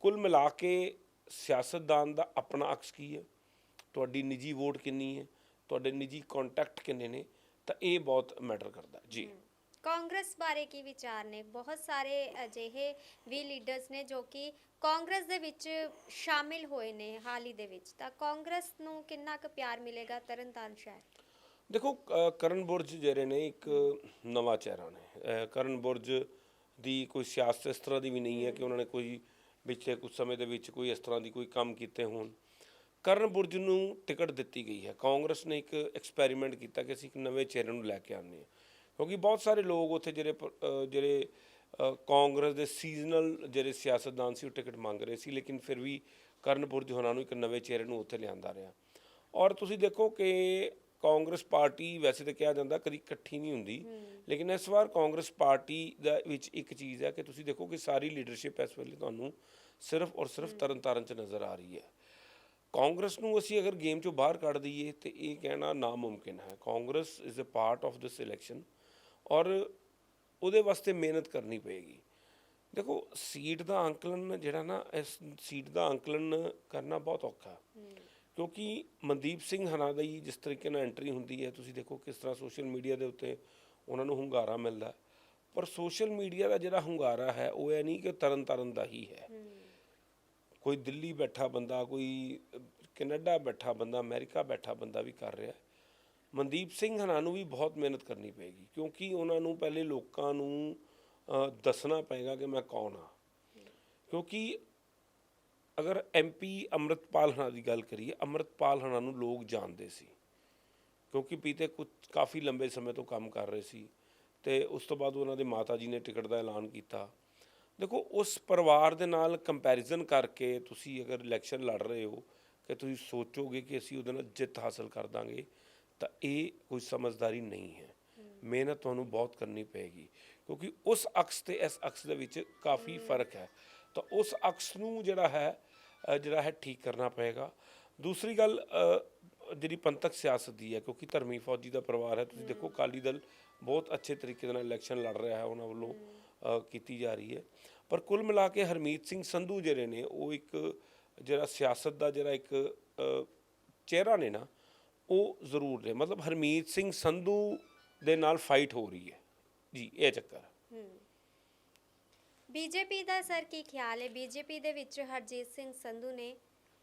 ਕੁੱਲ ਮਿਲਾ ਕੇ ਸਿਆਸਤਦਾਨ ਦਾ ਆਪਣਾ ਅਕਸ ਕੀ ਹੈ? ਤੁਹਾਡੀ ਨਿੱਜੀ ਵੋਟ ਕਿੰਨੀ ਹੈ? ਤੁਹਾਡੇ ਨਿੱਜੀ ਕੰਟੈਕਟ ਕਿੰਨੇ ਨੇ? ਤਾਂ ਇਹ ਬਹੁਤ ਮੈਟਰ ਕਰਦਾ ਜੀ। ਕਾਂਗਰਸ ਬਾਰੇ ਕੀ ਵਿਚਾਰ ਨੇ? ਬਹੁਤ ਸਾਰੇ ਅਜਿਹੇ ਵੀ ਲੀਡਰਸ ਨੇ ਜੋ ਕਿ ਕਾਂਗਰਸ ਦੇ ਵਿੱਚ ਸ਼ਾਮਿਲ ਹੋਏ ਨੇ ਹਾਲ ਹੀ ਦੇ ਵਿੱਚ। ਤਾਂ ਕਾਂਗਰਸ ਨੂੰ ਕਿੰਨਾ ਕੁ ਪਿਆਰ ਮਿਲੇਗਾ ਤਰਨਤਾਰਨ ਸ਼ਹਿਰ? ਦੇਖੋ ਅ, ਕਰਨ ਬੁਰਜ ਜਿਹੜੇ ਨੇ ਇੱਕ ਨਵਾਂ ਚਿਹਰਾ ਨੇ। ਅ, ਕਰਨ ਬੁਰਜ ਦੀ ਕੋਈ ਸਿਆਸਤ ਇਸ ਤਰ੍ਹਾਂ ਦੀ ਵੀ ਨਹੀਂ ਹੈ। ਕਿ ਉਹਨਾਂ ਨੇ ਕੋਈ ਪਿਛਲੇ ਕੁਝ ਸਮੇਂ ਦੇ ਵਿੱਚ ਕੋਈ ਇਸ ਤਰ੍ਹਾਂ ਦੀ ਕੋਈ ਕੰਮ ਕੀਤੇ ਹੋਣ। ਕਰਨ ਬੁਰਜ ਨੂੰ ਟਿਕਟ ਦਿੱਤੀ ਗਈ ਹੈ। ਕਾਂਗਰਸ ਨੇ ਇੱਕ ਐਕਸਪੈਰੀਮੈਂਟ ਕੀਤਾ ਕਿ ਅਸੀਂ ਇੱਕ ਨਵੇਂ ਚਿਹਰੇ ਨੂੰ ਲੈ ਕੇ ਆਉਂਦੇ ਹਾਂ। ਕਿਉਂਕਿ ਬਹੁਤ ਸਾਰੇ ਲੋਕ ਉੱਥੇ ਜਿਹੜੇ ਪ- ਜਿਹੜੇ ਕਾਂਗਰਸ ਦੇ ਸੀਜ਼ਨਲ ਜਿਹੜੇ ਸਿਆਸਤਦਾਨ ਸੀ ਉਹ ਟਿਕਟ ਮੰਗ ਰਹੇ ਸੀ, ਲੇਕਿਨ ਫਿਰ ਵੀ ਕਰਨ ਬੁਰਜ ਜੋਹਰਾਂ ਨੂੰ ਇੱਕ ਨਵੇਂ ਚਿਹਰੇ ਨੂੰ ਉੱਥੇ ਲਿਆਂਦਾ ਰਿਹਾ। ਔਰ ਤੁਸੀਂ ਦੇਖੋ ਕਿ ਕਾਂਗਰਸ ਪਾਰਟੀ ਵੈਸੇ ਤਾਂ ਕਿਹਾ ਜਾਂਦਾ ਕਦੀ ਇਕੱਠੀ ਨਹੀਂ ਹੁੰਦੀ। ਲੇਕਿਨ ਇਸ ਵਾਰ ਕਾਂਗਰਸ ਪਾਰਟੀ ਦਾ ਵਿੱਚ ਇੱਕ ਚੀਜ਼ ਹੈ ਕਿ ਤੁਸੀਂ ਦੇਖੋ ਕਿ ਸਾਰੀ ਲੀਡਰਸ਼ਿਪ ਇਸ ਵੇਲੇ ਤੁਹਾਨੂੰ ਸਿਰਫ ਔਰ ਸਿਰਫ ਤਰਨਤਾਰਨ ਚ ਨਜ਼ਰ ਆ ਰਹੀ ਹੈ। ਕਾਂਗਰਸ ਨੂੰ ਅਸੀਂ ਅਗਰ ਗੇਮ ਚੋਂ ਬਾਹਰ ਕੱਢ ਦਈਏ ਤੇ ਇਹ ਕਹਿਣਾ ਨਾਮੁਮਕਿਨ ਹੈ। Congress is a part of this election ਔਰ ਉਹਦੇ ਵਾਸਤੇ ਮਿਹਨਤ ਕਰਨੀ ਪਏਗੀ। ਦੇਖੋ ਸੀਟ ਦਾ ਅੰਕਲਨ ਜਿਹੜਾ ਨਾ ਇਸ ਸੀਟ ਦਾ ਅੰਕਲਨ ਕਰਨਾ ਬਹੁਤ ਔਖਾ। ਹੈ। ਕਿਉਂਕਿ ਮਨਦੀਪ ਸਿੰਘ ਹਨਾ ਦੀ ਜਿਸ ਤਰੀਕੇ ਨਾਲ ਐਂਟਰੀ ਹੁੰਦੀ ਹੈ ਤੁਸੀਂ ਦੇਖੋ ਕਿਸ ਤਰ੍ਹਾਂ ਸੋਸ਼ਲ ਮੀਡੀਆ ਦੇ ਉੱਤੇ ਉਹਨਾਂ ਨੂੰ ਹੁੰਗਾਰਾ ਮਿਲਦਾ ਹੈ। ਪਰ ਸੋਸ਼ਲ ਮੀਡੀਆ ਦਾ ਜਿਹੜਾ ਹੁੰਗਾਰਾ ਹੈ ਉਹ ਇਹ ਨਹੀਂ ਕਿ ਤਰਨ ਤਾਰਨ ਦਾ ਹੀ ਹੈ ਕੋਈ ਦਿੱਲੀ ਬੈਠਾ ਬੰਦਾ ਕੋਈ ਕੈਨੇਡਾ ਬੈਠਾ ਬੰਦਾ ਅਮਰੀਕਾ ਬੈਠਾ ਬੰਦਾ ਵੀ ਕਰ ਰਿਹਾ ਹੈ। ਮਨਦੀਪ ਸਿੰਘ ਹਨਾ ਨੂੰ ਵੀ ਬਹੁਤ ਮਿਹਨਤ ਕਰਨੀ ਪਏਗੀ ਕਿਉਂਕਿ ਉਹਨਾਂ ਨੂੰ ਪਹਿਲੇ ਲੋਕਾਂ ਨੂੰ ਦੱਸਣਾ ਪਏਗਾ ਕਿ ਮੈਂ ਕੌਣ ਹਾਂ ਕਿਉਂਕਿ ਅਗਰ ਐਮਪੀ ਅੰਮ੍ਰਿਤਪਾਲ ਹਣਾ ਦੀ ਗੱਲ ਕਰੀਏ ਅੰਮ੍ਰਿਤਪਾਲ ਹਣਾ ਨੂੰ ਲੋਕ ਜਾਣਦੇ ਸੀ। ਕਿਉਂਕਿ ਪੀਤੇ ਕੁਝ ਕਾਫੀ ਲੰਬੇ ਸਮੇਂ ਤੋਂ ਕੰਮ ਕਰ ਰਹੇ ਸੀ ਤੇ ਉਸ ਤੋਂ ਬਾਅਦ ਉਹਨਾਂ ਦੇ ਮਾਤਾ ਜੀ ਨੇ ਟਿਕਟ ਦਾ ਐਲਾਨ ਕੀਤਾ। ਦੇਖੋ ਉਸ ਪਰਿਵਾਰ ਦੇ ਨਾਲ ਕੰਪੈਰੀਜ਼ਨ ਕਰਕੇ ਤੁਸੀਂ ਅਗਰ ਇਲੈਕਸ਼ਨ ਲੜ ਰਹੇ ਹੋ ਕਿ ਤੁਸੀਂ ਸੋਚੋਗੇ ਕਿ ਅਸੀਂ ਉਹਦੇ ਨਾਲ ਜਿੱਤ ਹਾਸਲ ਕਰ ਦਾਂਗੇ ਤਾਂ ਇਹ ਕੋਈ ਸਮਝਦਾਰੀ ਨਹੀਂ ਹੈ। ਮਿਹਨਤ ਤੁਹਾਨੂੰ ਬਹੁਤ ਕਰਨੀ ਪਏਗੀ। ਕਿਉਂਕਿ ਉਸ ਅਕਸ ਤੇ ਇਸ ਅਕਸ ਦੇ ਵਿੱਚ ਕਾਫੀ ਫ਼ਰਕ ਹੈ। ਤਾਂ ਉਸ ਅਕਸ ਨੂੰ ਜਿਹੜਾ ਹੈ ਜਿਹੜਾ ਹੈ ਠੀਕ ਕਰਨਾ ਪਏਗਾ। ਦੂਸਰੀ ਗੱਲ ਜਿਹੜੀ ਪੰਥਕ ਸਿਆਸਤ ਦੀ ਹੈ, ਕਿਉਂਕਿ ਧਰਮੀ ਫੌਜੀ ਦਾ ਪਰਿਵਾਰ ਹੈ, ਤੁਸੀਂ ਦੇਖੋ ਅਕਾਲੀ ਦਲ ਬਹੁਤ ਅੱਛੇ ਤਰੀਕੇ ਦੇ ਨਾਲ ਇਲੈਕਸ਼ਨ ਲੜ ਰਿਹਾ ਹੈ, ਉਹਨਾਂ ਵੱਲੋਂ ਕੀਤੀ ਜਾ ਰਹੀ ਹੈ। ਪਰ ਕੁੱਲ ਮਿਲਾ ਕੇ ਹਰਮੀਤ ਸਿੰਘ ਸੰਧੂ ਜਿਹੜੇ ਨੇ, ਉਹ ਇੱਕ ਜਿਹੜਾ ਸਿਆਸਤ ਦਾ ਜਿਹੜਾ ਇੱਕ ਚਿਹਰਾ ਨੇ ਨਾ, ਉਹ ਜ਼ਰੂਰ ਨੇ। ਮਤਲਬ ਹਰਮੀਤ ਸਿੰਘ ਸੰਧੂ ਦੇ ਨਾਲ ਫਾਈਟ ਹੋ ਰਹੀ ਹੈ। ਜੀ, ਇਹ ਚੱਕਰ ਹੈ। ਬੀਜੇਪੀ ਦਾ ਸਰ ਕੀ ਖਿਆਲ ਹੈ? ਬੀਜੇਪੀ ਦੇ ਵਿੱਚ ਹਰਜੀਤ ਸਿੰਘ ਸੰਧੂ ਨੇ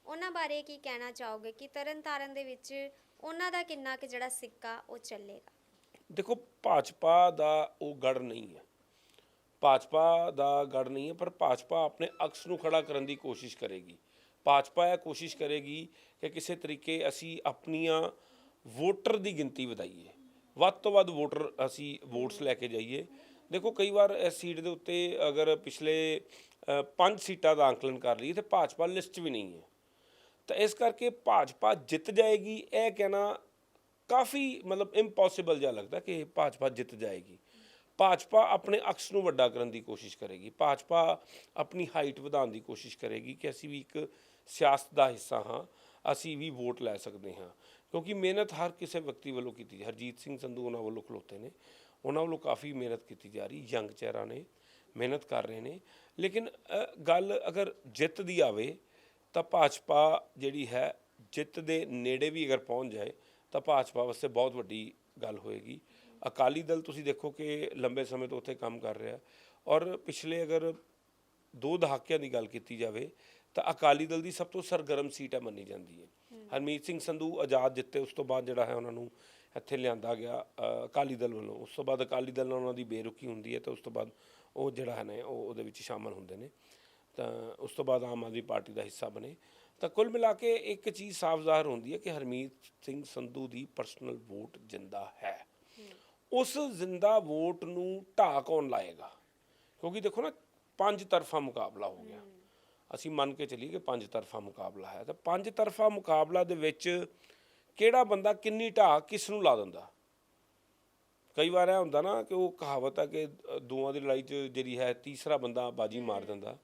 ਉਹਨਾਂ ਬਾਰੇ ਕੀ ਕਹਿਣਾ ਚਾਹੋਗੇ ਕਿ ਤਰਨਤਾਰਨ ਦੇ ਵਿੱਚ ਉਹਨਾਂ ਦਾ ਕਿੰਨਾ ਕੁ ਜਿਹੜਾ ਸਿੱਕਾ ਉਹ ਚੱਲੇਗਾ? ਦੇਖੋ, ਭਾਜਪਾ ਦਾ ਉਹ ਗੜ ਨਹੀਂ ਹੈ। ਭਾਜਪਾ ਦਾ ਗੜ ਨਹੀਂ ਹੈ, ਪਰ ਭਾਜਪਾ ਆਪਣੇ ਅਕਸ ਨੂੰ ਖੜਾ ਕਰਨ ਦੀ ਕੋਸ਼ਿਸ਼ ਕਰੇਗੀ। ਭਾਜਪਾ ਇਹ ਕੋਸ਼ਿਸ਼ ਕਰੇਗੀ ਕਿ ਕਿਸੇ ਤਰੀਕੇ ਅਸੀਂ ਆਪਣੀਆਂ ਵੋਟਰ ਦੀ ਗਿਣਤੀ ਵਧਾਈਏ। ਵੱਧ ਤੋਂ ਵੱਧ ਵੋਟਰ ਅਸੀਂ ਵੋਟਸ ਲੈ ਕੇ ਜਾਈਏ। ਦੇਖੋ, ਕਈ ਵਾਰ ਇਸ ਸੀਟ ਦੇ ਉੱਤੇ ਅਗਰ ਪਿਛਲੇ ਪੰਜ ਸੀਟਾਂ ਦਾ ਅੰਕਲਨ ਕਰ ਲਈਏ, ਤੇ ਭਾਜਪਾ ਲਿਸਟ 'ਚ ਵੀ ਨਹੀਂ ਹੈ। ਤਾਂ ਇਸ ਕਰਕੇ ਭਾਜਪਾ ਜਿੱਤ ਜਾਏਗੀ, ਇਹ ਕਹਿਣਾ ਕਾਫੀ ਮਤਲਬ ਇੰਪੋਸੀਬਲ ਜਿਹਾ ਲੱਗਦਾ ਕਿ ਭਾਜਪਾ ਜਿੱਤ ਜਾਏਗੀ। ਭਾਜਪਾ ਆਪਣੇ ਅਕਸ ਨੂੰ ਵੱਡਾ ਕਰਨ ਦੀ ਕੋਸ਼ਿਸ਼ ਕਰੇਗੀ। ਭਾਜਪਾ ਆਪਣੀ ਹਾਈਟ ਵਧਾਉਣ ਦੀ ਕੋਸ਼ਿਸ਼ ਕਰੇਗੀ ਕਿ ਅਸੀਂ ਵੀ ਇੱਕ ਸਿਆਸਤ ਦਾ ਹਿੱਸਾ ਹਾਂ, ਅਸੀਂ ਵੀ ਵੋਟ ਲੈ ਸਕਦੇ ਹਾਂ। ਕਿਉਂਕਿ ਮਿਹਨਤ ਹਰ ਕਿਸੇ ਵਿਅਕਤੀ ਵੱਲੋਂ ਕੀਤੀ, ਹਰਜੀਤ ਸਿੰਘ ਸੰਧੂ ਉਹਨਾਂ ਵੱਲੋਂ ਖਲੋਤੇ ਨੇ। ਉਹਨਾਂ ਵੱਲੋਂ ਕਾਫੀ ਮਿਹਨਤ ਕੀਤੀ ਜਾ ਰਹੀ ਯੰਗ ਚਿਹਰਾ ਨੇ ਮਿਹਨਤ ਕਰ ਰਹੇ ਨੇ। ਲੇਕਿਨ ਅ, ਗੱਲ ਅਗਰ ਜਿੱਤ ਦੀ ਆਵੇ ਤਾਂ ਭਾਜਪਾ ਜਿਹੜੀ ਹੈ ਜਿੱਤ ਦੇ ਨੇੜੇ ਵੀ ਅਗਰ ਪਹੁੰਚ ਜਾਏ ਤਾਂ ਭਾਜਪਾ ਵਾਸਤੇ ਬਹੁਤ ਵੱਡੀ ਗੱਲ ਹੋਏਗੀ। ਅਕਾਲੀ ਦਲ ਤੁਸੀਂ ਦੇਖੋ ਕਿ ਲੰਬੇ ਸਮੇਂ ਤੋਂ ਉੱਥੇ ਕੰਮ ਕਰ ਰਿਹਾ ਔਰ ਪਿਛਲੇ ਅਗਰ ਦੋ ਦਹਾਕਿਆਂ ਦੀ ਗੱਲ ਕੀਤੀ ਜਾਵੇ ਤਾਂ ਅਕਾਲੀ ਦਲ ਦੀ ਸਭ ਤੋਂ ਸਰਗਰਮ ਸੀਟ ਹੈ ਮੰਨੀ ਜਾਂਦੀ ਹੈ। ਹਰਮੀਤ ਸਿੰਘ ਸੰਧੂ ਆਜ਼ਾਦ ਜਿੱਤੇ ਉਸ ਤੋਂ ਬਾਅਦ ਜਿਹੜਾ ਹੈ ਉਹਨਾਂ ਨੂੰ ਇੱਥੇ ਲਿਆਂਦਾ ਗਿਆ ਅਕਾਲੀ ਦਲ ਵੱਲੋਂ। ਉਸ ਤੋਂ ਬਾਅਦ ਅਕਾਲੀ ਦਲ ਨਾਲ ਉਹਨਾਂ ਦੀ ਬੇਰੁਖੀ ਹੁੰਦੀ ਹੈ ਤੇ ਉਸ ਤੋਂ ਬਾਅਦ ਉਹ ਜਿਹੜਾ ਹੈ ਨੇ ਉਹ ਉਹਦੇ ਵਿੱਚ ਸ਼ਾਮਲ ਹੁੰਦੇ ਨੇ। ਤਾਂ ਉਸ ਤੋਂ ਬਾਅਦ ਆਮ ਆਦਮੀ ਪਾਰਟੀ ਦਾ ਹਿੱਸਾ ਬਣੇ। ਤਾਂ ਕੁੱਲ ਮਿਲਾ ਕੇ ਇੱਕ ਚੀਜ਼ ਸਾਫ਼ ਜ਼ਾਹਰ ਹੁੰਦੀ ਹੈ ਕਿ ਹਰਮੀਤ ਸਿੰਘ ਸੰਧੂ ਦੀ ਪਰਸਨਲ ਵੋਟ ਜਿੰਦਾ ਹੈ। ਉਸ ਜ਼ਿੰਦਾ ਵੋਟ ਨੂੰ ਢਾਹ ਕੌਣ ਲਾਏਗਾ? ਕਿਉਂਕਿ ਦੇਖੋ ਨਾ ਪੰਜ ਤਰਫਾ ਮੁਕਾਬਲਾ ਹੋ ਗਿਆ। ਅਸੀਂ ਮੰਨ ਕੇ ਚੱਲੀਏ ਕਿ ਪੰਜ ਤਰਫਾ ਮੁਕਾਬਲਾ ਹੈ। ਤਾਂ ਪੰਜ ਤਰਫਾ ਮੁਕਾਬਲਾ ਦੇ ਵਿੱਚ ਕਿਹੜਾ ਬੰਦਾ ਕਿੰਨੀ ਢਾਹ ਕਿਸ ਨੂੰ ਲਾ ਦਿੰਦਾ? ਕਈ ਵਾਰ ਇਹ ਹੁੰਦਾ ਨਾ ਕਿ ਉਹ ਕਹਾਵਤ ਆ ਕਿ ਦੋਵਾਂ ਦੀ ਲੜਾਈ 'ਚ ਜਿਹੜੀ ਹੈ ਤੀਸਰਾ ਬੰਦਾ ਬਾਜੀ ਮਾਰ ਦਿੰਦਾ।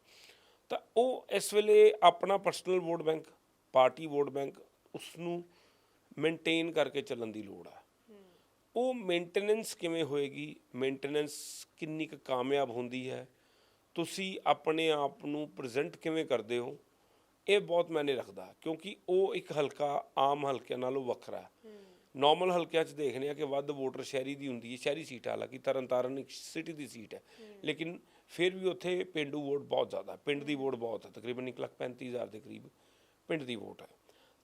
ਤਾਂ ਉਹ ਇਸ ਵੇਲੇ ਆਪਣਾ personal vote bank party vote bank ਉਸ ਨੂੰ ਮੇਨਟੇਨ ਕਰਕੇ ਚੱਲਣ ਦੀ ਲੋੜ ਹੈ ਉਹ ਮੇਨਟੇਨੈਂਸ ਕਿਵੇਂ ਹੋਏਗੀ? ਮੇਨਟੇਨੈਂਸ ਕਿੰਨੀ ਕੁ ਕਾਮਯਾਬ ਹੁੰਦੀ ਹੈ? ਤੁਸੀਂ ਆਪਣੇ ਆਪ ਨੂੰ ਪ੍ਰੈਜ਼ੈਂਟ ਕਿਵੇਂ ਕਰਦੇ ਹੋ? ਇਹ ਬਹੁਤ ਮਾਇਨੇ ਰੱਖਦਾ ਕਿਉਂਕਿ ਉਹ ਇੱਕ ਹਲਕਾ ਆਮ ਹਲਕਿਆਂ ਨਾਲੋਂ ਵੱਖਰਾ ਹੈ। ਨਾਰਮਲ ਹਲਕਿਆਂ 'ਚ ਦੇਖਦੇ ਆ ਕਿ ਵੱਧ ਵੋਟਰ ਸ਼ਹਿਰੀ ਦੀ ਹੁੰਦੀ ਹੈ ਸ਼ਹਿਰੀ ਸੀਟ ਹਾਲਾਂਕਿ ਤਰਨਤਾਰਨ ਇੱਕ ਸਿਟੀ ਦੀ ਸੀਟ ਹੈ। ਲੇਕਿਨ ਫਿਰ ਵੀ ਉੱਥੇ ਪਿੰਡੂ ਵੋਟ ਬਹੁਤ ਜ਼ਿਆਦਾ ਪਿੰਡ ਦੀ ਵੋਟ ਬਹੁਤ ਹੈ ਤਕਰੀਬਨ ਇੱਕ ਲੱਖ ਪੈਂਤੀ ਹਜ਼ਾਰ ਦੇ ਕਰੀਬ ਪਿੰਡ ਦੀ ਵੋਟ ਹੈ।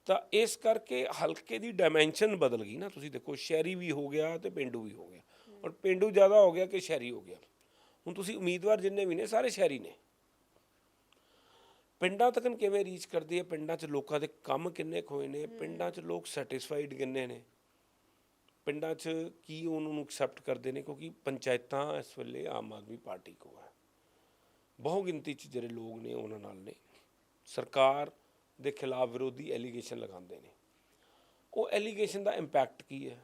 ਤਾਂ ਇਸ ਕਰਕੇ ਹਲਕੇ ਦੀ ਡਾਈਮੈਂਸ਼ਨ ਬਦਲ ਗਈ ਨਾ ਤੁਸੀਂ ਦੇਖੋ ਸ਼ਹਿਰੀ ਵੀ ਹੋ ਗਿਆ ਤੇ ਪਿੰਡੂ ਵੀ ਹੋ ਗਿਆ। ਔਰ ਪਿੰਡੂ ਜ਼ਿਆਦਾ ਹੋ ਗਿਆ ਕਿ ਸ਼ਹਿਰੀ ਹੋ ਗਿਆ। ਹੁਣ ਤੁਸੀਂ ਉਮੀਦਵਾਰ ਜਿੰਨੇ ਵੀ ਨੇ ਸਾਰੇ ਸ਼ਹਿਰੀ ਨੇ। ਪਿੰਡਾਂ ਤੱਕ ਕਿਵੇਂ ਰੀਚ ਕਰਦੀ ਹੈ? ਪਿੰਡਾਂ 'ਚ ਲੋਕਾਂ ਦੇ ਕੰਮ ਕਿੰਨੇ ਹੋਏ ਨੇ? ਪਿੰਡਾਂ 'ਚ ਲੋਕ ਸੈਟੀਸਫਾਈਡ ਕਿੰਨੇ ਨੇ? ਪਿੰਡਾਂ 'ਚ ਕੀ ਉਹਨਾਂ ਨੂੰ ਐਕਸੈਪਟ ਕਰਦੇ ਨੇ? ਕਿਉਂਕਿ ਪੰਚਾਇਤਾਂ ਇਸ ਵੇਲੇ ਆਮ ਆਦਮੀ ਪਾਰਟੀ ਕੋ ਹੈ। ਬਹੁ ਗਿਣਤੀ 'ਚ ਜਿਹੜੇ ਲੋਕ ਨੇ ਉਹਨਾਂ ਨਾਲ ਨੇ। ਸਰਕਾਰ ਦੇ ਖਿਲਾਫ ਵਿਰੋਧੀ ਐਲੀਗੇਸ਼ਨ ਲਗਾਉਂਦੇ ਨੇ। ਉਹ ਐਲੀਗੇਸ਼ਨ ਦਾ ਇੰਪੈਕਟ ਕੀ ਹੈ?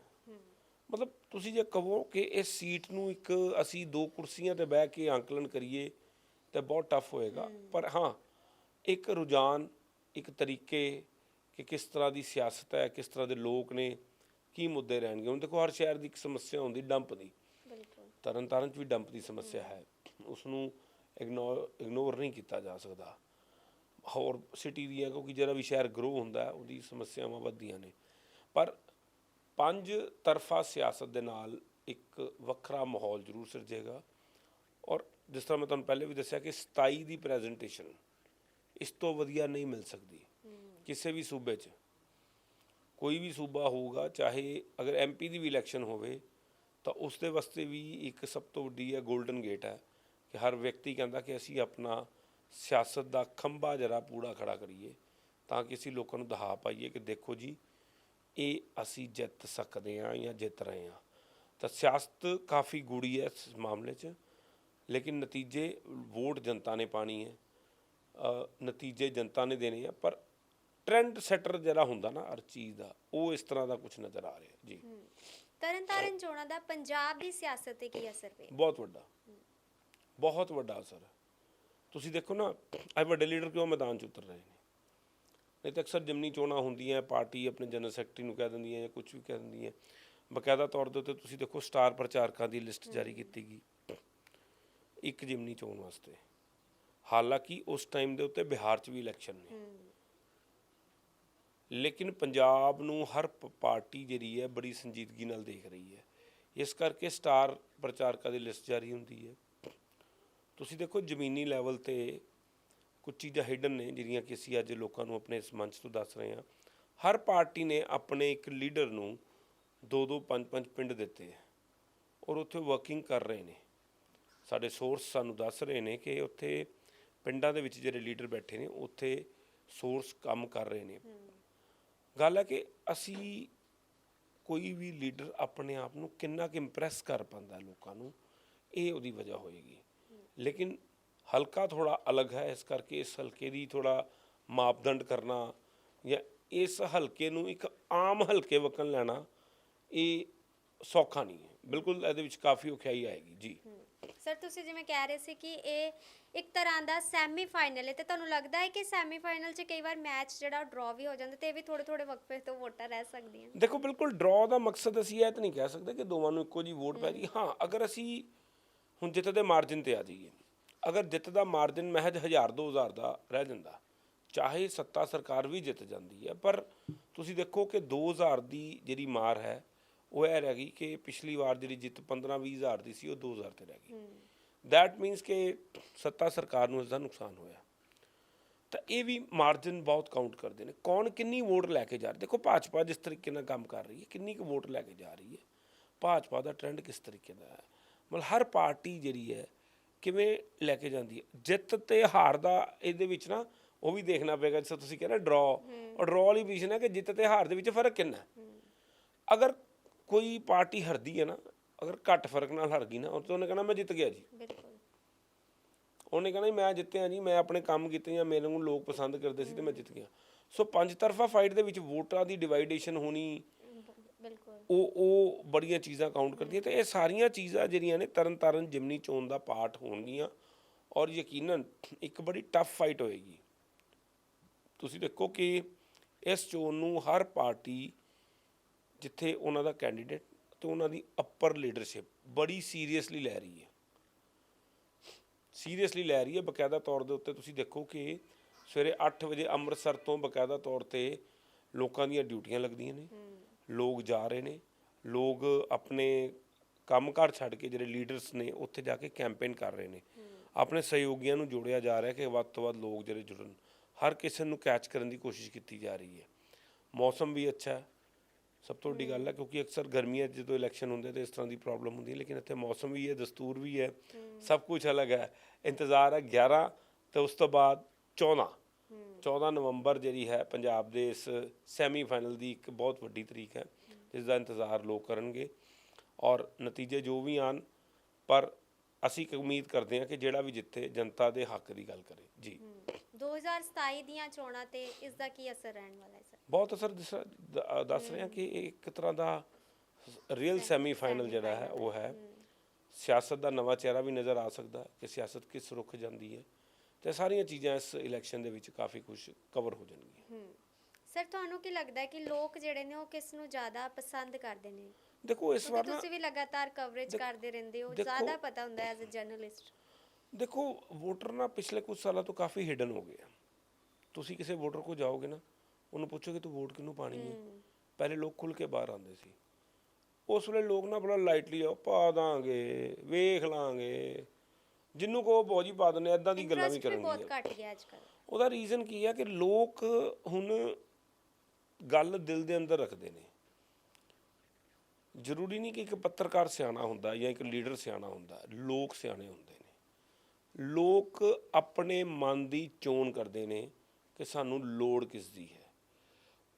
ਮਤਲਬ ਤੁਸੀਂ ਜੇ ਕਹੋ ਕਿ ਇਸ ਸੀਟ ਨੂੰ ਇੱਕ ਅਸੀਂ ਦੋ ਕੁਰਸੀਆਂ ਤੇ ਬਹਿ ਕੇ ਆਂਕਲਨ ਕਰੀਏ ਤਾਂ ਬਹੁਤ ਟਫ ਹੋਏਗਾ। ਪਰ ਹਾਂ ਇੱਕ ਰੁਝਾਨ ਇੱਕ ਤਰੀਕੇ ਕਿ ਕਿਸ ਤਰ੍ਹਾਂ ਦੀ ਸਿਆਸਤ ਹੈ ਕਿਸ ਤਰ੍ਹਾਂ ਦੇ ਲੋਕ ਨੇ ਕੀ ਮੁੱਦੇ ਰਹਿਣਗੇ। ਹੁਣ ਦੇਖੋ ਹਰ ਸ਼ਹਿਰ ਦੀ ਇੱਕ ਸਮੱਸਿਆ ਹੁੰਦੀ ਡੰਪ ਦੀ। ਬਿਲਕੁਲ। ਤਰਨ ਤਾਰਨ ਚ ਵੀ ਡੰਪ ਦੀ ਸਮੱਸਿਆ ਹੈ। ਉਸ ਨੂੰ ਇਗਨੋਰ ਇਗਨੋਰ ਨਹੀਂ ਕੀਤਾ ਜਾ ਸਕਦਾ। ਹੋਰ ਸਿਟੀ ਦੀ ਹੈ ਕਿਉਂਕਿ ਜਿਹੜਾ ਵੀ ਸ਼ਹਿਰ ਗਰੋ ਹੁੰਦਾ ਉਹਦੀ ਸਮੱਸਿਆਵਾਂ ਵੱਧਦੀਆਂ ਨੇ। ਪਰ ਪੰਜ ਤਰਫਾ ਸਿਆਸਤ ਦੇ ਨਾਲ ਇੱਕ ਵੱਖਰਾ ਮਾਹੌਲ ਜ਼ਰੂਰ ਸਿਰਜੇਗਾ। ਔਰ ਜਿਸ ਤਰ੍ਹਾਂ ਮੈਂ ਤੁਹਾਨੂੰ ਪਹਿਲੇ ਵੀ ਦੱਸਿਆ ਕਿ 27 ਦੀ ਪ੍ਰੈਜੈਂਟੇਸ਼ਨ ਇਸ ਤੋਂ ਵਧੀਆ ਨਹੀਂ ਮਿਲ ਸਕਦੀ। ਕਿਸੇ ਵੀ ਸੂਬੇ 'ਚ। ਕੋਈ ਵੀ ਸੂਬਾ ਹੋਊਗਾ, ਚਾਹੇ ਅਗਰ ਐਮਪੀ ਦੀ ਵੀ ਇਲੈਕਸ਼ਨ ਹੋਵੇ, ਤਾਂ ਉਸ ਦੇ ਵਾਸਤੇ ਵੀ ਇੱਕ ਸਭ ਤੋਂ ਵੱਡੀ ਹੈ 골ਡਨ ਗੇਟ ਹੈ ਕਿ ਹਰ ਵਿਅਕਤੀ ਕਹਿੰਦਾ ਕਿ ਅਸੀਂ ਆਪਣਾ ਸਿਆਸਤ ਦਾ ਖੰਭਾ ਜਰਾ ਪੂੜਾ ਖੜਾ ਕਰੀਏ, ਤਾਂ ਕਿ ਅਸੀਂ ਲੋਕਾਂ ਨੂੰ ਦਿਖਾ ਪਾਈਏ ਕਿ ਦੇਖੋ ਜੀ, ਇਹ ਅਸੀਂ ਜਿੱਤ ਸਕਦੇ ਹਾਂ ਜਾਂ ਜਿੱਤ ਰਹੇ ਹਾਂ। ਤਾਂ ਸਿਆਸਤ ਕਾਫੀ ਗੂੜੀ ਹੈ ਇਸ ਮਾਮਲੇ 'ਚ, ਲੇਕਿਨ ਨਤੀਜੇ ਵੋਟ ਜਨਤਾ ਨੇ ਪਾਣੀ ਹੈ। ਨਤੀਜੇ ਜਨਤਾ ਨੇ ਦੇਣੇ ਆ ਪਰ ਟ੍ਰੈਂਡ ਸੈਟਰ ਜਿਹੜਾ ਹੁੰਦਾ ਨਾ ਹਰ ਚੀਜ਼ ਦਾ ਉਹ ਇਸ ਤਰ੍ਹਾਂ ਦਾ ਕੁਝ ਨਜ਼ਰ ਆ ਰਿਹਾ ਜੀ। ਤਰਨਤਾਰਨ ਚੋਣਾਂ ਦਾ ਪੰਜਾਬ ਦੀ ਸਿਆਸਤ ਤੇ ਕੀ ਅਸਰ ਪਿਆ? ਬਹੁਤ ਵੱਡਾ। ਬਹੁਤ ਵੱਡਾ ਅਸਰ ਤੁਸੀਂ ਦੇਖੋ ਨਾ ਇਹ ਵੱਡੇ ਲੀਡਰ ਕਿਉਂ ਮੈਦਾਨ 'ਚ ਉਤਰ ਰਹੇ ਨੇ? ਨਹੀਂ ਤਾਂ ਅਕਸਰ ਜਮਨੀ ਚੋਣਾਂ ਹੁੰਦੀਆਂ ਪਾਰਟੀ ਆਪਣੇ ਜਨਰਲ ਸੈਕਟਰੀ ਨੂੰ ਕਹਿ ਦਿੰਦੀ ਹੈ ਜਾਂ ਕੁਝ ਵੀ ਕਹਿ ਦਿੰਦੀ ਹੈ। ਬਕਾਇਦਾ ਤੌਰ ਦੇ ਉੱਤੇ ਤੁਸੀਂ ਦੇਖੋ ਸਟਾਰ ਪ੍ਰਚਾਰਕਾਂ ਦੀ ਲਿਸਟ ਜਾਰੀ ਕੀਤੀ ਗਈ। ਇੱਕ ਜਿਮਨੀ ਚੋਣ ਵਾਸਤੇ। ਹਾਲਾਂਕਿ ਉਸ ਟਾਈਮ ਦੇ ਉੱਤੇ ਬਿਹਾਰ 'ਚ ਵੀ ਇਲੈਕਸ਼ਨ ਨੇ। ਲੇਕਿਨ ਪੰਜਾਬ ਨੂੰ ਹਰ ਪ- ਪਾਰਟੀ ਜਿਹੜੀ ਹੈ ਬੜੀ ਸੰਜੀਦਗੀ ਨਾਲ ਦੇਖ ਰਹੀ ਹੈ। ਇਸ ਕਰਕੇ ਸਟਾਰ ਪ੍ਰਚਾਰਕਾਂ ਦੀ ਲਿਸਟ ਜਾਰੀ ਹੁੰਦੀ ਹੈ। ਤੁਸੀਂ ਦੇਖੋ ਜ਼ਮੀਨੀ ਲੈਵਲ ਤੇ ਕੁਝ ਚੀਜ਼ਾਂ ਹਿਡਨ ਨੇ, ਜਿਹੜੀਆਂ ਕਿ ਅਸੀਂ ਅੱਜ ਲੋਕਾਂ ਨੂੰ ਆਪਣੇ ਇਸ ਮੰਚ ਤੋਂ ਦੱਸ ਰਹੇ ਹਾਂ। ਹਰ ਪਾਰਟੀ ਨੇ ਆਪਣੇ ਇੱਕ ਲੀਡਰ ਨੂੰ ਦੋ ਦੋ ਪੰਜ ਪੰਜ ਪਿੰਡ ਦਿੱਤੇ ਹੈ ਔਰ ਉੱਥੇ ਵਰਕਿੰਗ ਕਰ ਰਹੇ ਨੇ। ਸਾਡੇ ਸੋਰਸ ਸਾਨੂੰ ਦੱਸ ਰਹੇ ਨੇ ਕਿ ਉੱਥੇ ਪਿੰਡਾਂ ਦੇ ਵਿੱਚ ਜਿਹੜੇ ਲੀਡਰ ਬੈਠੇ ਨੇ, ਉੱਥੇ ਸੋਰਸ ਕੰਮ ਕਰ ਰਹੇ ਨੇ। ਗੱਲ ਹੈ ਕਿ ਅਸੀਂ ਕੋਈ ਵੀ ਲੀਡਰ ਆਪਣੇ ਆਪ ਨੂੰ ਕਿੰਨਾ ਕਿ ਇੰਪ੍ਰੈਸ ਕਰ ਪਾਉਂਦਾ ਲੋਕਾਂ ਨੂੰ, ਇਹ ਉਹਦੀ ਵਜ੍ਹਾ ਹੋਏਗੀ। ਲੇਕਿਨ ਹਲਕਾ ਥੋੜਾ ਅਲੱਗ ਹੈ, ਇਸ ਕਰਕੇ ਇਸ ਹਲਕੇ ਦੀ ਥੋੜਾ ਮਾਪਦੰਡ ਕਰਨਾ ਜਾਂ ਇਸ ਹਲਕੇ ਨੂੰ ਇੱਕ ਆਮ ਹਲਕੇ ਵਕਨ ਲੈਣਾ, ਇਹ ਸੌਖਾ ਨਹੀਂ ਹੈ। ਬਿਲਕੁਲ ਇਹਦੇ ਵਿੱਚ ਕਾਫੀ ਔਖਿਆਈ ਆਏਗੀ। ਜੀ। ਸਰ ਤੁਸੀਂ ਜਿਵੇਂ ਕਹਿ ਰਹੇ ਸੀ ਕਿ ਇਹ ਇੱਕ ਤਰ੍ਹਾਂ ਦਾ ਸੈਮੀ ਫਾਈਨਲ ਹੈ ਤੇ ਤੁਹਾਨੂੰ ਲੱਗਦਾ ਹੈ ਕਿ ਸੈਮੀ ਫਾਈਨਲ 'ਚ ਕਈ ਵਾਰ ਮੈਚ ਜਿਹੜਾ ਡਰਾ ਵੀ ਹੋ ਜਾਂਦਾ ਤੇ ਇਹ ਵੀ ਥੋੜੇ ਥੋੜੇ ਵਕਫੇ ਤੋਂ ਵੋਟਾਂ ਰਹਿ ਸਕਦੀਆਂ? ਦੇਖੋ ਬਿਲਕੁਲ ਡਰਾਅ ਦਾ ਮਕਸਦ ਅਸੀਂ ਇਹ ਤਾਂ ਨਹੀਂ ਕਹਿ ਸਕਦੇ ਕਿ ਦੋਵਾਂ ਨੂੰ ਇੱਕੋ ਜੀ ਵੋਟ ਪੈ ਜੀ ਹਾਂ। ਅਗਰ ਅਸੀਂ ਹੁਣ ਜਿੱਤ ਦੇ ਮਾਰਜਨ ਤੇ ਆ ਜਾਈਏ ਅਗਰ ਜਿੱਤ ਦਾ ਮਾਰਜਨ ਮਹਿਜ 1000 2000 ਦਾ ਰਹਿ ਜਾਂਦਾ ਚਾਹੇ ਸੱਤਾ ਸਰਕਾਰ ਵੀ ਜਿੱਤ ਜਾਂਦੀ ਹੈ ਪਰ ਤੁਸੀਂ ਦੇਖੋ ਕਿ 2000 ਦੀ ਜਿਹੜੀ ਮਾਰ ਹੈ ਉਹ ਇਹ ਰਹਿ ਗਈ ਕਿ ਪਿਛਲੀ ਵਾਰ ਜਿਹੜੀ ਜਿੱਤ 15 20000 ਦੀ ਸੀ ਉਹ 2000 ਤੇ ਰਹਿ ਗਈ। ਦੈਟ ਮੀਨਸ ਕਿ ਸੱਤਾ ਸਰਕਾਰ ਨੂੰ ਇਸ ਦਾ ਨੁਕਸਾਨ ਹੋਇਆ। ਤਾਂ ਇਹ ਵੀ ਮਾਰਜਨ ਬਹੁਤ ਕਾਊਂਟ ਕਰਦੇ ਨੇ। ਕੌਣ ਕਿੰਨੀ ਵੋਟ ਲੈ ਕੇ ਜਾ ਰਿਹਾ? ਦੇਖੋ ਭਾਜਪਾ ਜਿਸ ਤਰੀਕੇ ਨਾਲ ਕੰਮ ਕਰ ਰਹੀ ਹੈ ਕਿੰਨੀ ਕੁ ਵੋਟ ਲੈ ਕੇ ਜਾ ਰਹੀ ਹੈ ਭਾਜਪਾ ਦਾ ਟ੍ਰੈਂਡ ਕਿਸ ਤਰੀਕੇ ਦਾ ਹੈ? ਮਤਲਬ ਹਰ ਪਾਰਟੀ ਜਿਹੜੀ ਹੈ ਕਿਵੇਂ ਲੈ ਕੇ ਜਾਂਦੀ ਹੈ? ਜਿੱਤ ਤੇ ਹਾਰ ਦਾ ਇਹਦੇ ਵਿੱਚ ਨਾ ਉਹ ਵੀ ਦੇਖਣਾ ਪਏਗਾ। ਜਿਸ ਤਰ੍ਹਾਂ ਤੁਸੀਂ ਕਹਿੰਦੇ ਡਰਾ ਔਰ ਡਰਾ ਵਾਲੀ ਪੋਜੀਸ਼ਨ ਹੈ ਕਿ ਜਿੱਤ ਤੇ ਹਾਰ ਦੇ ਵਿੱਚ ਫ਼ਰਕ ਕਿੰਨਾ ਹੈ। ਅਗਰ ਕੋਈ ਪਾਰਟੀ ਹਰਦੀ ਹੈ ਨਾ ਅਗਰ ਘੱਟ ਫ਼ਰਕ ਨਾਲ ਹਾਰ ਗਈ ਨਾ ਉਹ ਤਾਂ ਉਹਨੇ ਕਹਿਣਾ ਮੈਂ ਜਿੱਤ ਗਿਆ ਜੀ। ਬਿਲਕੁਲ। ਉਹਨੇ ਕਹਿਣਾ ਜੀ ਮੈਂ ਜਿੱਤਿਆ ਜੀ ਮੈਂ ਆਪਣੇ ਕੰਮ ਕੀਤੇ ਜਾਂ ਮੇਰੇ ਨੂੰ ਲੋਕ ਪਸੰਦ ਕਰਦੇ ਸੀ ਤੇ ਮੈਂ ਜਿੱਤ ਗਿਆ। ਸੋ ਪੰਜ ਤਰਫਾ ਫਾਈਟ ਦੇ ਵਿੱਚ ਵੋਟਾਂ ਦੀ ਡਿਵਾਈਡੇਸ਼ਨ ਹੋਣੀ ਬਿਲਕੁਲ। ਉਹ ਉਹ ਬੜੀਆਂ ਚੀਜ਼ਾਂ ਕਾਊਂਟ ਕਰਦੀਆਂ ਤੇ ਇਹ ਸਾਰੀਆਂ ਚੀਜ਼ਾਂ ਜਿਹੜੀਆਂ ਨੇ ਤਰਨ ਤਾਰਨ ਜਿਮਨੀ ਚੋਣ ਦਾ ਪਾਰਟ ਹੋਣਗੀਆਂ ਔਰ ਯਕੀਨਨ ਇੱਕ ਬੜੀ ਟਫ ਫਾਈਟ ਹੋਏਗੀ। ਤੁਸੀਂ ਦੇਖੋ ਕਿ ਇਸ ਚੋਣ ਨੂੰ ਹਰ ਪਾਰਟੀ ਜਿੱਥੇ ਉਹਨਾਂ ਦਾ ਕੈਂਡੀਡੇਟ ਤੇ ਉਹਨਾਂ ਦੀ ਅਪਰ ਲੀਡਰਸ਼ਿਪ ਬੜੀ ਸੀਰੀਅਸਲੀ ਲੈ ਰਹੀ ਹੈ। ਸੀਰੀਅਸਲੀ ਲੈ ਰਹੀ ਹੈ ਬਕਾਇਦਾ ਤੌਰ ਦੇ ਉੱਤੇ ਤੁਸੀਂ ਦੇਖੋ ਕਿ ਸਵੇਰੇ 8 ਵਜੇ ਅੰਮ੍ਰਿਤਸਰ ਤੋਂ ਬਕਾਇਦਾ ਤੌਰ ਤੇ ਲੋਕਾਂ ਦੀਆਂ ਡਿਊਟੀਆਂ ਲੱਗਦੀਆਂ ਨੇ। ਲੋਕ ਜਾ ਰਹੇ ਨੇ। ਲੋਕ ਆਪਣੇ ਕੰਮਕਾਰ ਛੱਡ ਕੇ ਜਿਹੜੇ ਲੀਡਰਸ ਨੇ ਉੱਥੇ ਜਾ ਕੇ ਕੈਂਪੇਨ ਕਰ ਰਹੇ ਨੇ। ਆਪਣੇ ਸਹਿਯੋਗੀਆਂ ਨੂੰ ਜੋੜਿਆ ਜਾ ਰਿਹਾ ਕਿ ਵੱਧ ਤੋਂ ਵੱਧ ਲੋਕ ਜਿਹੜੇ ਜੁੜਨ। ਹਰ ਕਿਸੇ ਨੂੰ ਕੈਚ ਕਰਨ ਦੀ ਕੋਸ਼ਿਸ਼ ਕੀਤੀ ਜਾ ਰਹੀ ਹੈ। ਮੌਸਮ ਵੀ ਅੱਛਾ ਹੈ। ਸਭ ਤੋਂ ਵੱਡੀ ਗੱਲ ਹੈ, ਕਿਉਂਕਿ ਅਕਸਰ ਗਰਮੀਆਂ 'ਚ ਜਦੋਂ ਇਲੈਕਸ਼ਨ ਹੁੰਦੇ ਤੇ ਇਸ ਤਰ੍ਹਾਂ ਦੀ ਪ੍ਰੋਬਲਮ ਹੁੰਦੀ ਹੈ, ਲੇਕਿਨ ਇੱਥੇ ਮੌਸਮ ਵੀ ਹੈ, ਦਸਤੂਰ ਵੀ ਹੈ, ਸਭ ਕੁਝ ਅਲੱਗ ਹੈ। ਇੰਤਜ਼ਾਰ ਹੈ 11 ਤੇ ਉਸ ਤੋਂ ਬਾਅਦ 14 14 ਨਵੰਬਰ ਜਿਹੜੀ ਹੈ ਪੰਜਾਬ ਦੇ ਇਸ ਸੈਮੀ ਫਾਈਨਲ ਦੀ ਇੱਕ ਬਹੁਤ ਵੱਡੀ ਤਰੀਕ ਹੈ ਇਸ ਦਾ ਇੰਤਜ਼ਾਰ ਲੋਕ ਕਰਨਗੇ। ਔਰ ਨਤੀਜੇ ਜੋ ਵੀ ਆਣ ਪਰ ਅਸੀਂ ਉਮੀਦ ਕਰਦੇ ਹਾਂ ਕਿ ਜਿਹੜਾ ਵੀ ਜਿੱਥੇ ਜਨਤਾ ਦੇ ਹੱਕ ਦੀ ਗੱਲ ਕਰੇ। ਜੀ। ਹਮ, 2027 ਦੀਆਂ ਚੋਣਾਂ ਤੇ ਇਸ ਦਾ ਕੀ ਅਸਰ ਰਹਿਣ ਵਾਲਾ ਹੈ ਸਰ? ਬਹੁਤ ਅਸਰ ਦਿਸ- ਦ- ਦੱਸ ਰਹੇ ਹਾਂ ਕਿ ਇਹ ਇੱਕ ਤਰ੍ਹਾਂ ਦਾ ਰੀਅਲ ਸੈਮੀਫਾਈਨਲ ਜਿਹੜਾ ਹੈ ਉਹ ਹੈ। ਸਿਆਸਤ ਦਾ ਨਵਾਂ ਚਿਹਰਾ ਵੀ ਨਜ਼ਰ ਆ ਸਕਦਾ ਹੈ ਕਿ ਸਿਆਸਤ ਕਿਸ ਰੁਖ ਜਾਂਦੀ ਹੈ। ਤੇ ਸਾਰੀਆਂ ਚੀਜ਼ਾਂ ਇਸ ਇਲੈਕਸ਼ਨ ਦੇ ਵਿੱਚ ਕਾਫੀ ਕੁਝ ਕਵਰ ਹੋ ਜਾਣਗੀਆਂ। ਸਰ ਤੁਹਾਨੂੰ ਕੀ ਲੱਗਦਾ ਹੈ ਕਿ ਲੋਕ ਜਿਹੜੇ ਨੇ ਉਹ ਕਿਸ ਨੂੰ ਜ਼ਿਆਦਾ ਪਸੰਦ ਕਰਦੇ ਨੇ? ਦੇਖੋ ਇਸ ਵਾਰ ਕਿਉਂਕਿ ਨਾ ਤੁਸੀਂ ਵੀ ਲਗਾਤਾਰ ਕਵਰੇਜ ਕਰਦੇ ਰਹਿੰਦੇ ਹੋ ਦੇਖੋ- ਜ਼ਿਆਦਾ ਪਤਾ ਹੁੰਦਾ ਐਜ਼ ਅ ਜਰਨਲਿਸਟ ਦੇਖੋ ਵੋਟਰ ਨਾ ਪਿਛਲੇ ਕੁਝ ਸਾਲਾਂ ਤੋਂ ਕਾਫੀ ਹਿਡਨ ਹੋ ਗਏ ਆ। ਤੁਸੀਂ ਕਿਸੇ ਵੋਟਰ ਕੋਲ ਜਾਓਗੇ ਨਾ ਉਹਨੂੰ ਪੁੱਛੋਗੇ ਤੂੰ ਵੋਟ ਕਿਹਨੂੰ ਪਾਣੀ ਹੈ? ਪਹਿਲੇ ਲੋਕ ਖੁੱਲ ਕੇ ਬਾਹਰ ਆਉਂਦੇ ਸੀ। ਉਸ ਵੇਲੇ ਲੋਕ ਨਾ ਬੜਾ ਲਾਈਟਲੀ ਆ ਪਾ ਦਾਂਗੇ ਵੇਖ ਲਾਂਗੇ। ਜਿੰਨੂੰ ਕੋ ਬੋਜੀ ਪਾ ਦਿੰਦੇ ਐਦਾਂ ਦੀ ਗੱਲਾਂ ਵੀ ਇੰਟਰਸਟ ਵੀ ਬਹੁਤ ਕਰਨਗੇ ਘਟ ਗਿਆ ਅੱਜ ਕੱਲ੍ਹ। ਉਹਦਾ ਰੀਜ਼ਨ ਕੀ ਹੈ ਕਿ ਲੋਕ ਹੁਣ ਗੱਲ ਦਿਲ ਦੇ ਅੰਦਰ ਰੱਖਦੇ ਨੇ। ਜ਼ਰੂਰੀ ਨਹੀਂ ਕਿ ਇੱਕ ਪੱਤਰਕਾਰ ਸਿਆਣਾ ਹੁੰਦਾ ਜਾਂ ਇੱਕ ਲੀਡਰ ਸਿਆਣਾ ਹੁੰਦਾ, ਲੋਕ ਸਿਆਣੇ ਹੁੰਦੇ ਨੇ। ਲੋਕ ਆਪਣੇ ਮਨ ਦੀ ਚੋਣ ਕਰਦੇ ਨੇ ਕਿ ਸਾਨੂੰ ਲੋੜ ਕਿਸ ਦੀ ਹੈ।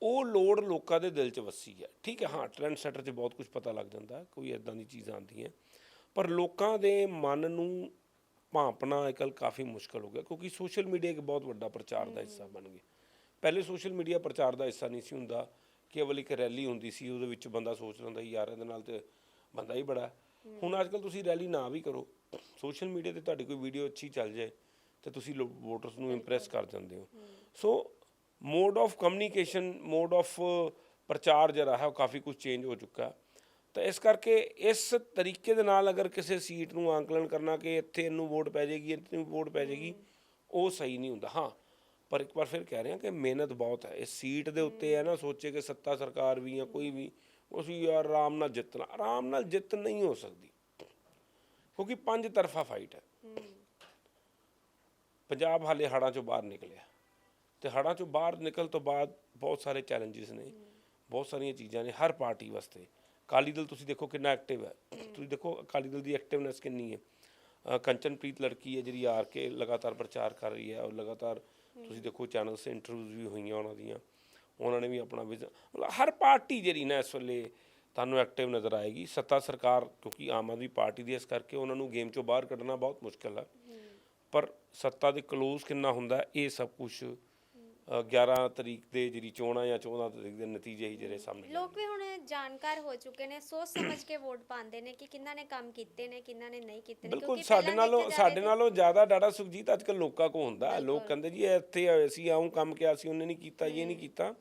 ਉਹ ਲੋੜ ਲੋਕਾਂ ਦੇ ਦਿਲ 'ਚ ਵਸੀ ਹੈ। ਠੀਕ ਹੈ, ਹਾਂ ਟ੍ਰੈਂਡ ਸੈਟਰ 'ਚ ਬਹੁਤ ਕੁਝ ਪਤਾ ਲੱਗ ਜਾਂਦਾ, ਕੋਈ ਐਦਾਂ ਦੀ ਚੀਜ਼ਾਂ ਆਉਂਦੀਆਂ। ਪਰ ਲੋਕਾਂ ਦੇ ਮਨ ਨੂੰ ਭਾਂਪਣਾ ਅੱਜਕੱਲ ਕਾਫੀ ਮੁਸ਼ਕਲ ਹੋ ਗਿਆ, ਕਿਉਂਕਿ ਸੋਸ਼ਲ ਮੀਡੀਆ ਇੱਕ ਬਹੁਤ ਵੱਡਾ ਪ੍ਰਚਾਰ ਦਾ ਹਿੱਸਾ ਬਣ ਗਿਆ। ਪਹਿਲੇ ਸੋਸ਼ਲ ਮੀਡੀਆ ਪ੍ਰਚਾਰ ਦਾ ਹਿੱਸਾ ਨਹੀਂ ਸੀ ਹੁੰਦਾ। ਕੇਵਲ ਇੱਕ ਰੈਲੀ ਹੁੰਦੀ ਸੀ ਉਹਦੇ ਵਿੱਚ ਬੰਦਾ ਸੋਚ ਲੈਂਦਾ ਸੀ ਯਾਰ ਇਹਦੇ ਨਾਲ ਤੇ ਬੰਦਾ ਹੀ ਬੜਾ। ਹੁਣ ਅੱਜਕੱਲ ਤੁਸੀਂ ਰੈਲੀ ਨਾ ਵੀ ਕਰੋ ਸੋਸ਼ਲ ਮੀਡੀਆ ਤੇ ਤੁਹਾਡੀ ਕੋਈ ਵੀਡੀਓ ਅੱਛੀ ਚੱਲ ਜਾਏ ਤੇ ਤੁਸੀਂ ਵੋਟਰਸ ਨੂੰ ਇੰਪ੍ਰੈਸ ਕਰ ਜਾਂਦੇ ਹੋ। So mode of communication mode of ਪ੍ਰਚਾਰ ਜਿਹੜਾ ਹੈ ਉਹ ਕਾਫੀ ਕੁਝ ਚੇਂਜ ਹੋ ਚੁੱਕਾ ਤਾਂ ਇਸ ਕਰਕੇ ਇਸ ਤਰੀਕੇ ਦੇ ਨਾਲ ਅਗਰ ਕਿਸੇ ਸੀਟ ਨੂੰ ਆਂਕਲਨ ਕਰਨਾ ਕਿ ਇੱਥੇ ਇਹਨੂੰ ਵੋਟ ਪੈ ਜਾਏਗੀ ਇੱਥੇ ਵੋਟ ਪੈ ਜਾਏਗੀ ਉਹ ਸਹੀ ਨਹੀਂ ਹੁੰਦਾ। ਹਾਂ ਪਰ ਇੱਕ ਵਾਰ ਫਿਰ ਕਹਿ ਰਹੇ ਹਾਂ ਕਿ ਮਿਹਨਤ ਬਹੁਤ ਹੈ। ਇਸ ਸੀਟ ਦੇ ਉੱਤੇ ਹੈ ਨਾ, ਸੋਚੇ ਕਿ ਸੱਤਾ ਸਰਕਾਰ ਵੀ ਜਾਂ ਕੋਈ ਵੀ ਅਸੀਂ ਯਾਰ ਆਰਾਮ ਨਾਲ ਜਿੱਤਣਾ, ਆਰਾਮ ਨਾਲ ਜਿੱਤ ਨਹੀਂ ਹੋ ਸਕਦੀ। ਕਿਉਂਕਿ ਪੰਜ ਤਰਫਾ ਫਾਈਟ ਹੈ। ਪੰਜਾਬ ਹਾਲੇ ਹੜਾਂ ਚੋਂ ਬਾਹਰ ਨਿਕਲਿਆ। ਤੇ ਹੜਾਂ ਚੋਂ ਬਾਹਰ ਨਿਕਲ ਤੋਂ ਬਾਅਦ ਬਹੁਤ ਸਾਰੇ ਚੈਲੰਜਸ ਨੇ, ਬਹੁਤ ਸਾਰੀਆਂ ਚੀਜ਼ਾਂ ਨੇ ਹਰ ਪਾਰਟੀ ਵਾਸਤੇ। ਅਕਾਲੀ ਦਲ ਤੁਸੀਂ ਦੇਖੋ ਕਿੰਨਾ ਐਕਟਿਵ ਹੈ। ਤੁਸੀਂ ਦੇਖੋ ਅਕਾਲੀ ਦਲ ਦੀ ਐਕਟਿਵਨੈਸ ਕਿੰਨੀ ਹੈ। ਕੰਚਨਪ੍ਰੀਤ ਲੜਕੀ ਹੈ ਜਿਹੜੀ ਆਰ ਕੇ ਲਗਾਤਾਰ ਪ੍ਰਚਾਰ ਕਰ ਰਹੀ ਹੈ ਔਰ ਲਗਾਤਾਰ ਤੁਸੀਂ ਦੇਖੋ ਚੈਨਲਸ ਤੇ ਇੰਟਰਵਿਊਜ਼ ਵੀ ਹੋਈਆਂ ਉਹਨਾਂ ਦੀਆਂ। ਉਹਨਾਂ ਨੇ ਵੀ ਆਪਣਾ ਵਿਜ਼ਨ ਮਤਲਬ ਹਰ ਪਾਰਟੀ ਜਿਹੜੀ ਨਾ ਇਸ ਵੇਲੇ ਤੁਹਾਨੂੰ ਐਕਟਿਵ ਨਜ਼ਰ ਆਏਗੀ। ਸੱਤਾ ਸਰਕਾਰ, ਕਿਉਂਕਿ ਆਮ ਆਦਮੀ ਪਾਰਟੀ ਦੀ ਇਸ ਕਰਕੇ ਉਹਨਾਂ ਨੂੰ ਗੇਮ ਚੋਂ ਬਾਹਰ ਕੱਢਣਾ ਬਹੁਤ ਮੁਸ਼ਕਲ ਹੈ ਪਰ ਸੱਤਾ ਦੇ ਕਲੋਜ਼ ਕਿੰਨਾ ਹੁੰਦਾ, ਇਹ ਸਭ ਕੁਝ 11 ਤਰੀਕ ਦੇ ਜਿਹੜੀ ਚੋਣਾਂ ਜਾਂ 14 ਤਰੀਕ ਦੇ ਨਤੀਜੇ ਹੀ ਜਿਹੜੇ ਸਾਹਮਣੇ ਲੋਕ ਵੀ ਹੁਣ ਜਾਣਕਾਰ ਹੋ ਚੁੱਕੇ ਨੇ ਸੋਚ ਸਮਝ ਕੇ ਵੋਟ ਪਾਉਂਦੇ ਨੇ ਕਿ ਕਿੰਨਾਂ ਨੇ ਕੰਮ ਕੀਤੇ ਨੇ ਕਿੰਨਾਂ ਨੇ ਨਹੀਂ ਕੀਤੇ ਨੇ ਬਿਲਕੁਲ ਕਿਉਂਕਿ ਸਾਡੇ ਨਾਲੋਂ ਸਾਡੇ ਨਾਲੋਂ ਜ਼ਿਆਦਾ ਡਾਟਾ ਸੁਖਜੀਤ ਅੱਜ ਕੱਲ ਲੋਕਾਂ ਕੋ ਹੁੰਦਾ। ਲੋਕ ਕਹਿੰਦੇ ਜੀ ਇੱਥੇ ਆਏ ਸੀ ਆਉਂ ਕੰਮ ਕਿਹਾ ਸੀ ਉਹਨੇ ਨਹੀਂ ਕੀਤਾ ਇਹ ਨਹੀਂ ਕੀਤਾ।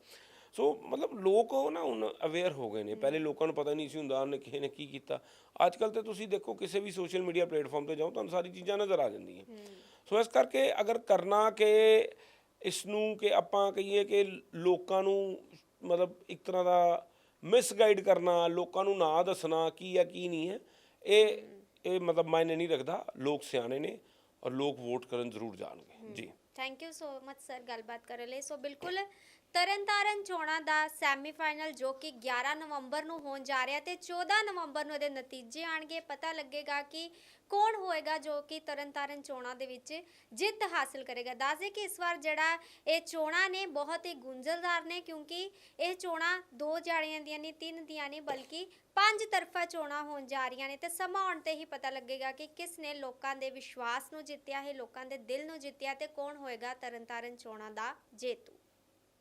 ਸੋ ਮਤਲਬ ਲੋਕ ਉਹ ਨਾ ਹੁਣ ਅਵੇਅਰ ਹੋ ਗਏ ਨੇ। ਪਹਿਲੇ ਲੋਕਾਂ ਨੂੰ ਪਤਾ ਨਹੀਂ ਸੀ ਹੁੰਦਾ ਉਹਨੇ ਕਿਸੇ ਨੇ ਕੀ ਕੀਤਾ। ਅੱਜ ਕੱਲ ਤੇ ਤੁਸੀਂ ਦੇਖੋ ਕਿਸੇ ਵੀ ਸੋਸ਼ਲ ਮੀਡੀਆ ਪਲੇਟਫਾਰਮ ਤੇ ਜਾਓ ਤੁਹਾਨੂੰ ਸਾਰੀ ਚੀਜ਼ਾਂ ਨਜ਼ਰ ਆ ਜਾਂਦੀਆਂ। ਸੋ ਇਸ ਕਰਕੇ ਅਗਰ ਕਰਨਾ ਕਿ ਇਸ ਨੂੰ ਕਿ ਆਪਾਂ ਕਹੀਏ ਕਿ ਲੋਕਾਂ ਨੂੰ ਮਤਲਬ ਇੱਕ ਤਰ੍ਹਾਂ ਦਾ ਮਿਸਗਾਈਡ ਕਰਨਾ ਲੋਕਾਂ ਨੂੰ ਨਾ ਦੱਸਣਾ ਕੀ ਹੈ ਕੀ ਨਹੀਂ ਹੈ ਇਹ ਇਹ ਮਤਲਬ ਮਾਇਨੇ ਨਹੀਂ ਰੱਖਦਾ। ਲੋਕ ਸਿਆਣੇ ਨੇ ਔਰ ਲੋਕ ਵੋਟ ਕਰਨ ਜ਼ਰੂਰ ਜਾਣਗੇ। ਜੀ। Thank you so much sir ਗੱਲਬਾਤ ਕਰਨ ਲਈ। ਸੋ ਬਿਲਕੁਲ ਤਰਨਤਾਰਨ ਚੋਣਾਂ ਦਾ ਸੈਮੀਫਾਈਨਲ ਜੋ ਕਿ 11 ਨਵੰਬਰ ਨੂੰ ਹੋਣ ਜਾ ਰਿਹਾ ਤੇ 14 ਨਵੰਬਰ ਨੂੰ ਇਹਦੇ ਨਤੀਜੇ ਆਣਗੇ, ਪਤਾ ਲੱਗੇਗਾ ਕਿ ਕੌਣ ਹੋਏਗਾ ਜੋ ਕਿ ਤਰਨਤਾਰਨ ਚੋਣਾਂ ਦੇ ਵਿੱਚ ਜਿੱਤ ਹਾਸਲ ਕਰੇਗਾ। ਦੱਸਦੇ ਕਿ ਇਸ ਵਾਰ ਜਿਹੜਾ ਇਹ ਚੋਣਾਂ ਨੇ ਬਹੁਤ ਹੀ ਗੁੰਝਲਦਾਰ ਨੇ ਕਿਉਂਕਿ ਇਹ ਚੋਣਾਂ ਦੋ ਜਾਣੀਆਂ ਦੀਆਂ ਨਹੀਂ, ਤਿੰਨ ਦੀਆਂ ਨਹੀਂ, ਬਲਕਿ ਪੰਜ ਤਰਫਾ ਚੋਣਾਂ ਹੋਣ ਜਾ ਰਹੀਆਂ ਨੇ ਤੇ ਸਮਾਂ ਆਉਣ ਤੇ ਹੀ ਪਤਾ ਲੱਗੇਗਾ ਕਿ ਕਿਸ ਨੇ ਲੋਕਾਂ ਦੇ ਵਿਸ਼ਵਾਸ ਨੂੰ ਜਿੱਤਿਆ ਹੈ ਲੋਕਾਂ ਦੇ ਦਿਲ ਨੂੰ ਜਿੱਤਿਆ ਤੇ ਕੌਣ ਹੋਏਗਾ ਤਰਨਤਾਰਨ ਚੋਣਾਂ ਦਾ ਜੇਤੂ।